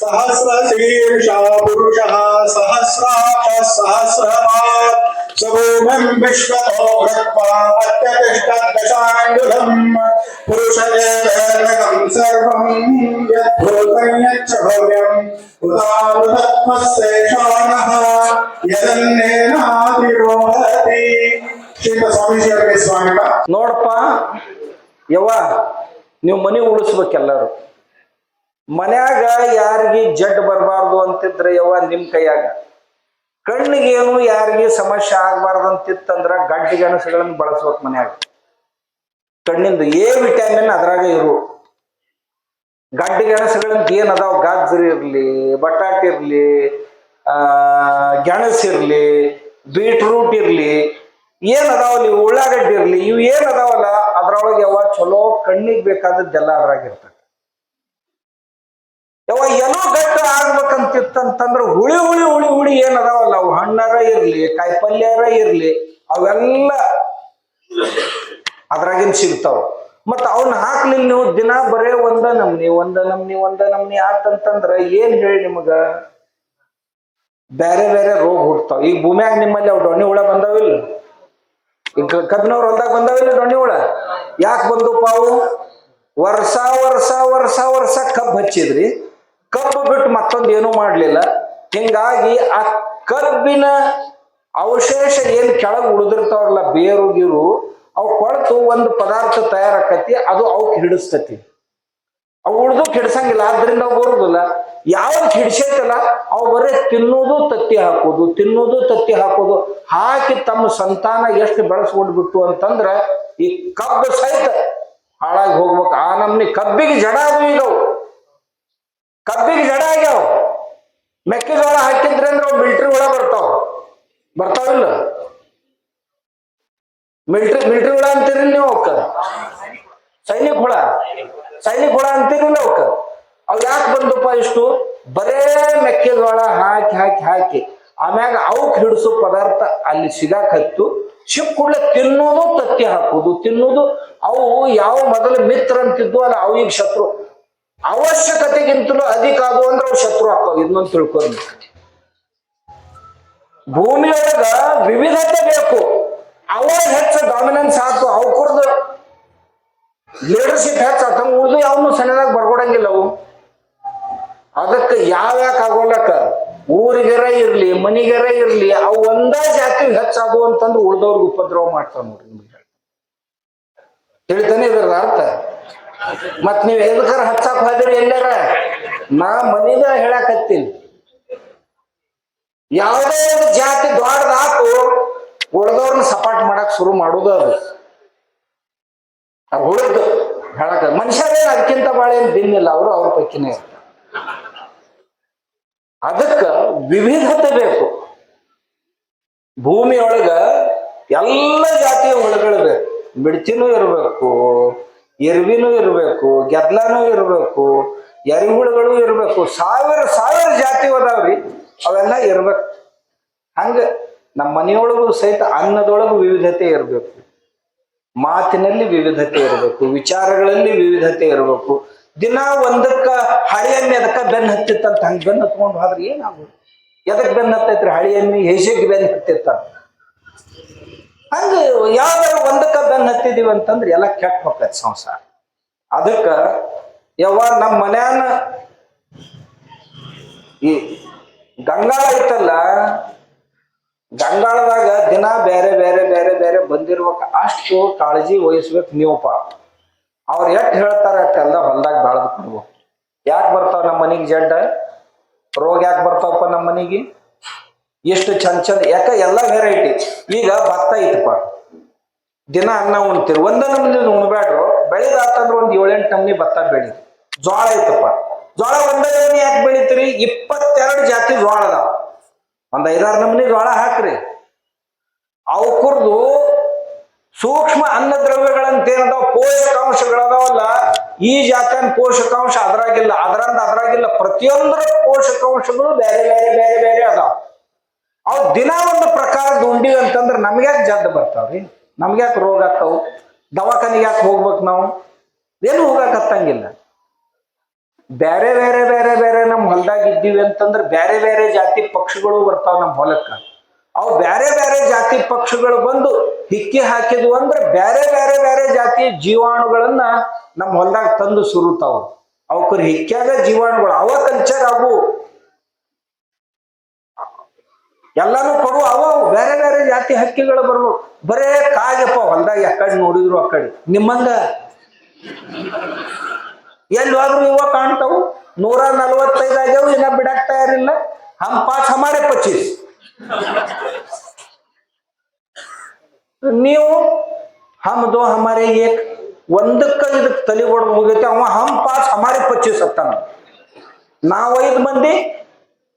सहस्रशीर्षा पुरुषः सहस्राक्ष सहस्रपात् सभूमिम् विश्वतो भृत्वा अत्यतिष्ठद्दशाङ्गुलम् पुरुषदेवम् सर्वम् यद्भूतम् यच्च भव्यम् उदामृतत्मस्येषाणः यदन्नेनातिरोहति ಶ್ರೀಮಂತ ಸ್ವಾಮಿ ಶಿವರಿಗೆ ಸ್ವಾಮಿಗಳ ನೋಡಪ್ಪ ಯವ್ವ ನೀವು ಮನೆ ಉಳಿಸ್ಬೇಕೆಲ್ಲರೂ ಮನ್ಯಾಗ ಯಾರಿಗೆ ಜಡ್ ಬರಬಾರ್ದು ಅಂತಿದ್ರೆ ಯವ್ವ ನಿಮ್ ಕೈಯಾಗ. ಕಣ್ಣಿಗೇನು ಯಾರಿಗೆ ಸಮಸ್ಯೆ ಆಗ್ಬಾರ್ದು ಅಂತಿತ್ತಂದ್ರ ಗಡ್ಡಿ ಗೆಣಸುಗಳನ್ನ ಬಳಸ್ಬೇಕು ಮನ್ಯಾಗ. ಕಣ್ಣಿಂದ ಎ ವಿಟಮಿನ್ ಅದ್ರಾಗ ಇರು. ಗಡ್ಡಿ ಗೆಣಸುಗಳಂತ ಏನ್ ಅದಾವ? ಗಾಜರಿ ಇರ್ಲಿ, ಬಟಾಟೆ ಇರ್ಲಿ, ಆ ಇರಲಿ, ಬೀಟ್ರೂಟ್ ಇರ್ಲಿ, ಏನ್ ಅದಾವಲ್ಲ ಉಳ್ಳಾಗಡ್ಡಿ ಇರ್ಲಿ, ಇವು ಏನ್ ಅದಾವಲ್ಲ, ಅದ್ರೊಳಗೆ ಯಾವ ಚಲೋ ಕಣ್ಣಿಗೆ ಬೇಕಾದದ್ದೆಲ್ಲ ಅದ್ರಾಗ ಇರ್ತದೆ ಯಾವ ಏನೋ ಗಟ್ಟ ಆಗ್ಬೇಕಂತಿತ್ತಂತಂದ್ರ ಹುಳಿ ಹುಳಿ ಹುಳಿ ಹುಳಿ ಏನದಾವಲ್ಲ, ಅವು ಹಣ್ಣರ ಇರ್ಲಿ, ಕಾಯಿಪಲ್ಯರ ಇರ್ಲಿ, ಅವೆಲ್ಲ ಅದ್ರಾಗಿನ್ ಸಿಗ್ತಾವ. ಮತ್ತ ಅವನ್ನ ಹಾಕ್ಲಿ ನೀವು ದಿನ ಬರೇ ಒಂದ ನಮ್ನಿ ಒಂದ ನಮ್ನಿ ಒಂದ ನಮ್ನಿ ಆತಂತಂದ್ರ ಏನ್ ಹೇಳಿ ನಿಮಗ? ಬೇರೆ ಬೇರೆ ರೋಗ ಹುಡ್ತಾವ ಈಗ ಭೂಮ್ಯಾಗ ನಿಮ್ಮಲ್ಲಿ ಅವ್ ಡೊಣ್ಣಿ ಹುಳ ಬಂದಾವಿಲ್ಲ ಈಗ ಕಬ್ಬಿನವ್ರು ಹೊಲ್ದಾಗ ಬಂದಾವಿಲ್ಲ ಡೊಣ್ಣಿ ಹುಳ? ಯಾಕೆ ಬಂದು ಪಾವು ವರ್ಷ ವರ್ಷ ವರ್ಷ ವರ್ಷ ಕಬ್ಬು ಹಚ್ಚಿದ್ರಿ. ಕಬ್ಬು ಬಿಟ್ಟು ಮತ್ತೊಂದು ಏನೂ ಮಾಡಲಿಲ್ಲ. ಹಿಂಗಾಗಿ ಆ ಕಬ್ಬಿನ ಅವಶೇಷ ಏನು ಕೆಳಗೆ ಉಳಿದಿರ್ತಾವಲ್ಲ ಬೇರು ಗೀರು, ಅವು ಕೊಳ್ತು ಒಂದು ಪದಾರ್ಥ ತಯಾರಾಕತಿ, ಅದು ಅವಕ್ಕೆ ಹಿಡಿಸ್ತತಿ. ಅವು ಉಳಿದು ಹಿಡ್ಸಂಗಿಲ್ಲ ಆದ್ರಿಂದ ಅವು ಬರುದಿಲ್ಲ. ಯಾವ್ದು ಹಿಡಿಸೈತಲ್ಲ ಅವು ಬರೀ ತಿನ್ನೋದು ತತ್ತಿ ಹಾಕೋದು, ತಿನ್ನೋದು ತತ್ತಿ ಹಾಕೋದು. ಹಾಕಿ ತಮ್ಮ ಸಂತಾನ ಎಷ್ಟು ಬೆಳೆಸ್ಕೊಂಡ್ಬಿಟ್ಟು ಅಂತಂದ್ರೆ ಈ ಕಬ್ಬು ಸಹಿತ ಹಾಳಾಗಿ ಹೋಗ್ಬೇಕು. ಆ ನಮ್ನಿ ಕಬ್ಬಿಗೆ ಜಡ ಅದು ಕಬ್ಬಿಗೆ ಜಡ ಆಗ್ಯಾವ. ಮೆಕ್ಕೆಜೋಳ ಹಾಕಿದ್ರೆ ಅಂದ್ರೆ ಮಿಲ್ಟ್ರಿ ಹುಳ ಬರ್ತಾವ. ಬರ್ತಾವಿಲ್ಲ ಮಿಲ್ಟ್ರಿ ಮಿಲ್ಟ್ರಿ ಹುಳ ಅಂತೀರಿ ನೀವು ಅವಕ್ಕ? ಸೈನಿಕ ಹುಳ? ಸೈನಿಕ ಹುಳ ಅಂತೀರಿಲ್ಲ ಅವಕ್ಕ? ಅವ್ ಯಾಕೆ ಬಂದಪ್ಪ ಇಷ್ಟು? ಬರೇ ಮೆಕ್ಕೆಜೋಳ ಹಾಕಿ ಹಾಕಿ ಹಾಕಿ. ಆಮ್ಯಾಗ ಅವಕ್ ಹಿಡಿಸೋ ಪದಾರ್ಥ ಅಲ್ಲಿ ಸಿಗಾಕ್ ಹತ್ತು. ಕೂಡಲೇ ತಿನ್ನೋದು ತತ್ತಿ ಹಾಕೋದು. ತಿನ್ನೋದು ಅವು ಯಾವ ಮೊದಲು ಮಿತ್ರ ಅಂತಿದ್ವು ಅಲ್ಲ ಅವು ಈಗ ಶತ್ರು. ಅವಶ್ಯಕತೆಗಿಂತಲೂ ಅಧಿಕ ಆದವು ಅಂದ್ರೆ ಅವು ಶತ್ರು ಆಗ್ತಾವ ಇನ್ನೊಂದು ತಿಳ್ಕೊಬೇಕು ಭೂಮಿಯೊಳಗ ವಿವಿಧತೆ ಬೇಕು. ಅವ ಹೆಚ್ಚು ಡಾಮಿನೆನ್ಸ್ ಆತು, ಅವು ಕುರ್ದು ಲೀಡರ್ಶಿಪ್ ಹೆಚ್ಚು ಉಳಿದು ಯಾವನು ಸಣ್ಣದಾಗ ಬರ್ಕೊಡಂಗಿಲ್ಲ ಅವು. ಅದಕ್ಕೆ ಯಾಕೆ ಆಗೋಲಕ್ಕ? ಊರಿಗೆರ ಇರ್ಲಿ, ಮನಿಗೆರ ಇರ್ಲಿ, ಅವು ಒಂದೇ ಜಾತಿ ಹೆಚ್ಚಾದವು ಅಂತಂದ್ರೆ ಉಳ್ದವ್ರಿಗೆ ಉಪದ್ರವ ಮಾಡ್ತಾವ ನೋಡ್ರಿ ನಿಮ್ಗೆ. ತಿಳಿತಾನೆ ಇದ್ರದ ಅರ್ಥ? ಮತ್ ನೀವ್ ಎದಕ್ಕಾರ ಹಚ್ಚಾಕ್ ಹೋದಿರಿ ಎಲ್ಲಾರ? ನಾ ಮನಿದ ಹೇಳಾಕತ್ತೀನಿ. ಯಾವುದೇ ಜಾತಿ ದೊಡ್ಡದಾತು ಉಳ್ದವ್ರನ್ನ ಸಪಾಟ್ ಮಾಡಕ್ ಶುರು ಮಾಡುದು ಅದು. ಅವ್ರು ಉಳಿದು ಹೇಳಕ ಮನುಷ್ಯರೇನು ಅದಕ್ಕಿಂತ ಬಾಳ ಏನ್ ಭಿನ್ನಿಲ್ಲ ಅವರು ಅವ್ರ ಪೈಕಿನೇ ಅದಕ್ಕ ವಿವಿಧತೆ ಬೇಕು. ಭೂಮಿಯೊಳಗ ಎಲ್ಲ ಜಾತಿಯ ಹುಳುಗಳು ಬೇಕು. ಮಿಡ್ತಿನೂ ಇರಬೇಕು. ಎರ್ವಿನೂ ಇರಬೇಕು, ಗೆದ್ಲಾನು ಇರಬೇಕು, ಎರಿಹುಳುಗಳು ಇರಬೇಕು, ಸಾವಿರ ಸಾವಿರ ಜಾತಿ ಅದಾವ್ರಿ, ಅವೆಲ್ಲ ಇರ್ಬೇಕು. ಹಂಗೆ ನಮ್ಮ ಮನೆಯೊಳಗೂ ಸಹಿತ ಅನ್ನದೊಳಗೂ ವಿವಿಧತೆ ಇರಬೇಕು. ಮಾತಿನಲ್ಲಿ ವಿವಿಧತೆ ಇರಬೇಕು, ವಿಚಾರಗಳಲ್ಲಿ ವಿವಿಧತೆ ಇರಬೇಕು. ದಿನ ಒಂದಕ್ಕ ಹಳೆ ಎಣ್ಣೆ ಅದಕ್ಕ ಬೆನ್ ಹತ್ತಿತ್ತಂತ ಹಂಗೆ ಬೆನ್ನು ಹತ್ಕೊಂಡು ಹೋದ್ರೆ ಏನಾಗೋದು? ಎದಕ್ಕೆ ಬೆನ್ನು ಹತ್ತೈತ್ರಿ? ಹಳೆ ಎಣ್ಣೆ ಹೆಸಿಗೆ ಬೆನ್ ಹತ್ತಿತ್ತ ಹಂಗ ಯಾವ್ದಾರ ಒಂದಕ್ಕ ಬೆನ್ನ ಹತ್ತಿದೀವಿ ಅಂತಂದ್ರೆ ಎಲ್ಲ ಕೆಟ್ಟ ಹೋಗ್ತೈತಿ ಸಂಸಾರ. ಅದಕ್ಕ ಯಾವ ನಮ್ಮ ಮನ್ಯಾನ ಈ ಗಂಗಾಳ ಐತಲ್ಲ, ಗಂಗಾಳದಾಗ ದಿನ ಬೇರೆ ಬೇರೆ ಬೇರೆ ಬೇರೆ ಬಂದಿರ್ಬೇಕ, ಅಷ್ಟು ಕಾಳಜಿ ವಹಿಸ್ಬೇಕು ನೀವಪ್ಪ. ಅವ್ರು ಎಷ್ಟು ಹೇಳ್ತಾರೆ ಅಷ್ಟೆಲ್ಲ ಹೊಲ್ದಾಗ ಬೆಳೆದು ಕೊಡ್ಬೇಕು. ಯಾಕೆ ಬರ್ತಾವ ನಮ್ಮ ಮನೆಗೆ ಜಡ್ಡ? ರೋಗ ಯಾಕೆ ಬರ್ತಾವಪ್ಪ ನಮ್ಮ ಮನೆಗೆ? ಎಷ್ಟು ಚಂದ ಚಂದ, ಯಾಕ ಎಲ್ಲ ವೆರೈಟಿ ಈಗ ಭತ್ತ ಐತಪ್ಪ. ದಿನ ಅನ್ನ ಉಣ್ತೀರಿ. ಒಂದ ನಮ್ನಿ ಉಣ್ಬೇಡ್ರು ಬೆಳೆದಾತಂದ್ರೆ ಒಂದ್ ಏಳೆಂಟು ನಮ್ನಿ ಭತ್ತ ಬೆಳಿ ಜೋಳ ಐತಪ್ಪ. ಜೋಳ ಒಂದೇ ನಮ್ನಿ ಯಾಕೆ ಬೆಳಿತೀರಿ? ಇಪ್ಪತ್ತೆರಡು ಜಾತಿ ಜೋಳ ಅದಾವ. ಒಂದ್ ಐದಾರು ನಮ್ನಿ ಜೋಳ ಹಾಕ್ರಿ. ಅವು ಕುರ್ದು ಸೂಕ್ಷ್ಮ ಅನ್ನದ್ರವ್ಯಗಳಂತ ಏನದಾವ? ಪೋಷಕಾಂಶಗಳದಾವಲ್ಲ. ಈ ಜಾತಿಯ ಪೋಷಕಾಂಶ ಅದ್ರಾಗಿಲ್ಲ. ಅದ್ರಂದ ಅದ್ರಾಗಿಲ್ಲ. ಪ್ರತಿಯೊಂದರ ಪೋಷಕಾಂಶಗಳು ಬೇರೆ ಬೇರೆ ಬೇರೆ ಬೇರೆ ಅದಾವ. ಅವ್ ದಿನ ಒಂದು ಪ್ರಕಾರ ದುಂಡಿ ಅಂತಂದ್ರೆ ನಮ್ಗ್ಯಾಕೆ ಜದ್ದು ಬರ್ತಾವ್ರಿ? ನಮ್ಗ್ಯಾಕೆ ರೋಗ ಆಗ್ತಾವು? ದವಾಖಾನಿಗೆ ಯಾಕೆ ಹೋಗ್ಬೇಕು ನಾವು? ಏನು ಹೋಗಕತ್ತಂಗಿಲ್ಲ ಬೇರೆ ಬೇರೆ ಬೇರೆ ಬೇರೆ ನಮ್ಮ ಹೊಲದಾಗ ಇದ್ದೀವಿ ಅಂತಂದ್ರೆ ಬೇರೆ ಬೇರೆ ಜಾತಿ ಪಕ್ಷಿಗಳು ಬರ್ತಾವ ನಮ್ಮ ಹೊಲಕ್ಕ. ಅವು ಬೇರೆ ಬೇರೆ ಜಾತಿ ಪಕ್ಷಿಗಳು ಬಂದು ಹಿಕ್ಕಿ ಹಾಕಿದ್ವು ಅಂದ್ರೆ ಬೇರೆ ಬೇರೆ ಬೇರೆ ಜಾತಿಯ ಜೀವಾಣುಗಳನ್ನ ನಮ್ಮ ಹೊಲದಾಗ ತಂದು ಸುರುತಾವು. ಅವಕ್ರ ಹಿಕ್ಕಿಯಾಗ ಜೀವಾಣುಗಳು. ಅವ ಕಲ್ಚರ್ ಅವು ಎಲ್ಲಾನು ಕೊಡು. ಅವ ಬೇರೆ ಬೇರೆ ಜಾತಿ ಹಕ್ಕಿಗಳು ಬರ್ಬೇಕು. ಬರೇ ಕಾಗೆಪ್ಪ ಹೊಲ್ದಾಗ ಯಾಕಡೆ ನೋಡಿದ್ರು ಆ ಕಡೆ. ನಿಮ್ಮಂಗ? ಎಲ್ಲಿ ಹೋದ್ರು ಇವ ಕಾಣ್ತಾವು? ನೂರ ನಲವತ್ತೈದು ಆಗ್ಯಾವ, ಇನ್ನ ಬಿಡಕ್ ತಯಾರಿಲ್ಲ. ಹಮ್ ಪಾಸ್ ಹಮಾರೆ ಪಚ್ಚೀಸ್. ನೀವು ಹಮ್ದು ಹಮಾರೆ ಏಕ್. ಒಂದಕ್ಕ ಇದಕ್ಕೆ ತಲೆ ಹೊಡೆದು ಹೋಗೈತೆ ಅವ ಹಮ್ ಪಾಸ್ ಹಮಾರೆ ಪಚ್ಚೀಸ್ ಅತ್ತಾನ ನಾವು ಐದು ಮಂದಿ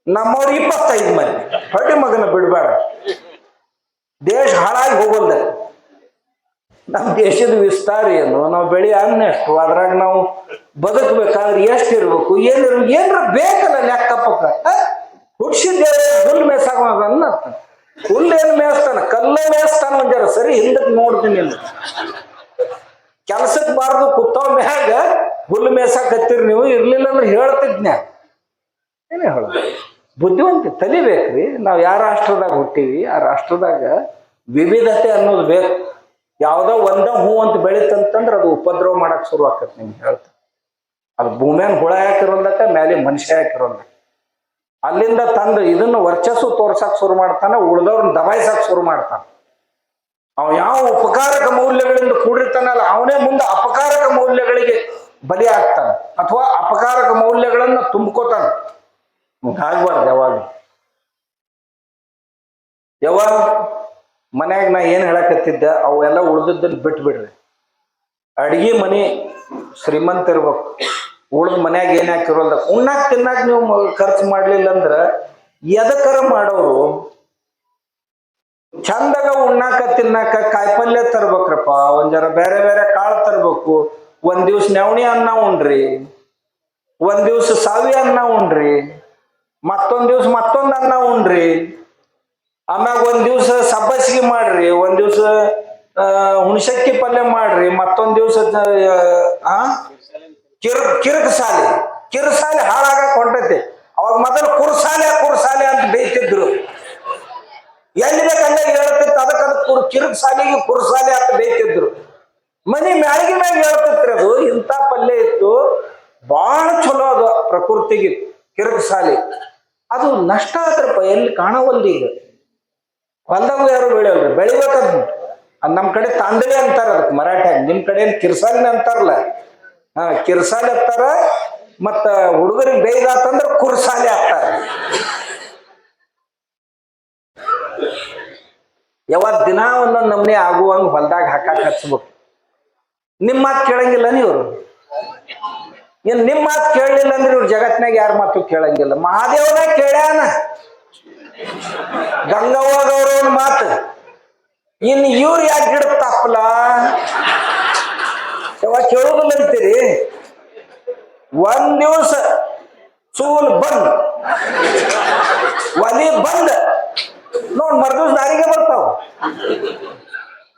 ನಮ್ಮವ್ರು ಇಪ್ಪತ್ತೈದು ಮಂದಿ. ಹೊಟ್ಟೆ ಮಗನ ಬಿಡಬೇಡ. ದೇಶ ಹಾಳಾಗಿ ಹೋಗಲ್ದ. ನಮ್ಮ ದೇಶದ ವಿಸ್ತಾರ ಏನು? ನಾವು ಬೆಳೆ ಅನ್ನ ಎಷ್ಟು ಅದ್ರಾಗ ನಾವು ಬದುಕಬೇಕಾದ್ರೆ ಎಷ್ಟು ಇರ್ಬೇಕು? ಏನಿರ್ ಏನ್ರ ಬೇಕಲ್ಲ ಲೆಕ್ಕ ಪಕ್ಕ ಹುಡ್ಸಿದ್ದೇವೆ ಹುಲ್ ಮೇಸಾಗ ಹುಲ್ ಏನ್ ಮೇಯಿಸ್ತಾನ? ಕಲ್ಲ ಮೇಯಿಸ್ತಾನ ಒಂದ್ಯಾರ ಸರಿ ಹಿಂದಕ್ಕೆ ನೋಡ್ತೀನಿ ಕೆಲ್ಸಕ್ಕೆ ಬಾರ್ದು ಕುತ್ತ ಮ್ಯಾಗ ಹುಲ್ ಮೇಸಾಕತ್ತೀರಿ ನೀವು? ಇರ್ಲಿಲ್ಲ ಅಂದ್ರೆ ಹೇಳ್ತಿದ್ನ್ಯಾ ಏನೇ ಹೇಳೋದು ಬುದ್ಧಿವಂತ ತಲಿಬೇಕ್ರಿ. ನಾವು ಯಾವ ರಾಷ್ಟ್ರದಾಗ ಹುಟ್ಟೀವಿ, ಆ ರಾಷ್ಟ್ರದಾಗ ವಿವಿಧತೆ ಅನ್ನೋದು ಬೇಕು. ಯಾವುದೋ ಒಂದ ಹೂ ಅಂತ ಬೆಳೀತಂತಂದ್ರೆ ಅದು ಉಪದ್ರವ ಮಾಡಕ್ ಶುರು ಆಕತ್ ನಿಮ್ಗೆ ಹೇಳ್ತ. ಅದು ಭೂಮ್ಯಾಗ ಹುಳ ಹಾಕಿರೋದಕ್ಕ ಮೇಲೆ ಮನುಷ್ಯ ಹಾಕಿರೋದ ಅಲ್ಲಿಂದ ತಂದು ಇದನ್ನ ವರ್ಚಸ್ಸು ತೋರ್ಸಕ್ ಶುರು ಮಾಡ್ತಾನೆ, ಉಳ್ದವ್ರನ್ನ ದಬಾಯಿಸಕ್ ಶುರು ಮಾಡ್ತಾನೆ. ಅವ ಯಾವ ಉಪಕಾರಕ ಮೌಲ್ಯಗಳಿಂದ ಕೂಡಿರ್ತಾನಲ್ಲ, ಅವನೇ ಮುಂದೆ ಅಪಕಾರಕ ಮೌಲ್ಯಗಳಿಗೆ ಬಲಿ ಆಗ್ತಾನೆ. ಅಥವಾ ಅಪಕಾರಕ ಮೌಲ್ಯಗಳನ್ನ ತುಂಬ್ಕೋತಾನೆ. ಆಗ್ಬಾರ್ದು ಯಾವಾಗ? ಯಾವಾಗ ಮನ್ಯಾಗ ನಾ ಏನ್ ಹೇಳಕತ್ತಿದ್ದ, ಅವೆಲ್ಲ ಉಳ್ದದ್ದನ್ನ ಬಿಟ್ಬಿಡ್ರಿ. ಅಡಿಗೆ ಮನೆ ಶ್ರೀಮಂತ ಇರ್ಬೇಕು. ಉಳ್ದ ಮನ್ಯಾಗ ಏನ್ ಹಾಕಿರೋಲ್ಲ ಉಣ್ಣಾಕ್ ತಿನ್ನಾಕ ನೀವು ಖರ್ಚು ಮಾಡ್ಲಿಲ್ಲ ಅಂದ್ರ ಎದಕರ ಮಾಡೋರು ಚಂದಾಗ ಉಣ್ಣಾಕ ತಿನ್ನಾಕ ಕಾಯಿಪಲ್ಯ ತರ್ಬೇಕ್ರಪ್ಪ ಒಂದ್ ಬೇರೆ ಬೇರೆ ಕಾಳು ತರ್ಬೇಕು. ಒಂದ್ ದಿವ್ಸ ನೆವಣಿ ಅನ್ನ ಉಣ್ರಿ, ಒಂದ್ ದಿವ್ಸ ಸಾವಿ ಅನ್ನ ಉಣ್ರಿ. ಮತ್ತೊಂದ್ ದಿವ್ಸ ಮತ್ತೊಂದ್ ಅನ್ನ ಉಣ್ರಿ. ಆಮ್ಯಾಗ ಒಂದ್ ದಿವ್ಸ ಸಬ್ಬಸಿಗೆ ಮಾಡ್ರಿ, ಒಂದ್ ದಿವ್ಸ ಹುಣಸಕ್ಕಿ ಪಲ್ಯ ಮಾಡ್ರಿ, ಮತ್ತೊಂದ್ ದಿವ್ಸ, ಆ ಕಿರ್ ಕಿರ್ಕ್ ಸಾಲಿ ಕಿರ್ಸಾಲಿ ಹಾಳಾಗಕ್ ಹೊಂಟೈತಿ. ಅವಾಗ ಮೊದಲು ಕುರ್ಸಾಲೆ ಕುರ್ಸಾಲೆ ಅಂತ ಬೇಯ್ತಿದ್ರು. ಎಲ್ಲಿ ಬೇಕಂದ್ರೆ ಹೇಳ್ತಿತ್ತು ಅದಕ್ಕೆ ಅದಕ್ಕೆ ಕುರ್ ಕಿರ್ಕ್ ಸಾಲಿಗೆ ಕುರ್ಸಾಲೆ ಅಂತ ಬೇಯ್ತಿದ್ರು. ಮನಿ ಮ್ಯಾಳಿಗೆ ಮ್ಯಾಗ ಹೇಳ್ತಿತ್ರಿ ಅದು, ಇಂಥ ಪಲ್ಯ ಇತ್ತು. ಬಹಳ ಚಲೋ ಅದು ಪ್ರಕೃತಿಗೆ ಕಿರ್ಕ್ ಸಾಲಿ ಅದು ನಷ್ಟ ಆದ್ರಪ್ಪ ಎಲ್ಲಿ ಕಾಣವಲ್ದು ಈಗ ಹೊಲ್ದಾಗ ಯಾರು ಬೆಳೆಯಲ್ರಿ ಬೆಳಿಬೇಕದ್ ಅದ್ ನಮ್ ಕಡೆ ತಾಂದಳಿ ಅಂತಾರ ಅದಕ್ಕೆ ಮರಾಠ್ಯಾಗ ನಿಮ್ ಕಡೆ ಏನ್ ಅಂತಾರಲ್ಲ? ಹಾ, ಕಿರ್ಸಾಲಿ ಅಂತಾರ, ಮತ್ತ ಹುಡುಗರಿಗೆ ಬೇಯ್ದಾತಂದ್ರ ಕುರ್ಸಾಲಿ ಆಗ್ತಾರ. ಯಾವತ್ ದಿನ ಒಂದೊಂದ್ ನಮ್ನೆ ಆಗುವಂಗ ಹೊಲ್ದಾಗ ಹಾಕಾಕ ಹಚ್ಬೇಕು ನಿಮ್ಮ ಮಾತು ಕೇಳಂಗಿಲ್ಲ ನೀವ್ರು? ಏನ್ ನಿಮ್ಮ ಮಾತು ಕೇಳಲಿಲ್ಲ ಅಂದ್ರೆ ಇವ್ರ ಜಗತ್ನಾಗ ಯಾರ ಮಾತು ಕೇಳಂಗಿಲ್ಲ. ಮಹಾದೇವನ ಕೇಳ್ಯಾನ. ಗಂಗವ್ವದವ್ರ ಮಾತು. ಇನ್ ಇವ್ರು ಯಾಕೆ ಗಿಡ ತಪ್ಪಲ ಯಾವಾಗ ಕೇಳೋದಿಲ್ಲ ಅಂತೀರಿ? ಒಂದ್ ದಿವಸ ಚೂಲ್ ಬಂದ್. ಒಲಿ ಬಂದ್. ನೋಡ್ ಮರ್ದಿವ್ಸ ದಾರಿಗೆ ಬರ್ತಾವ.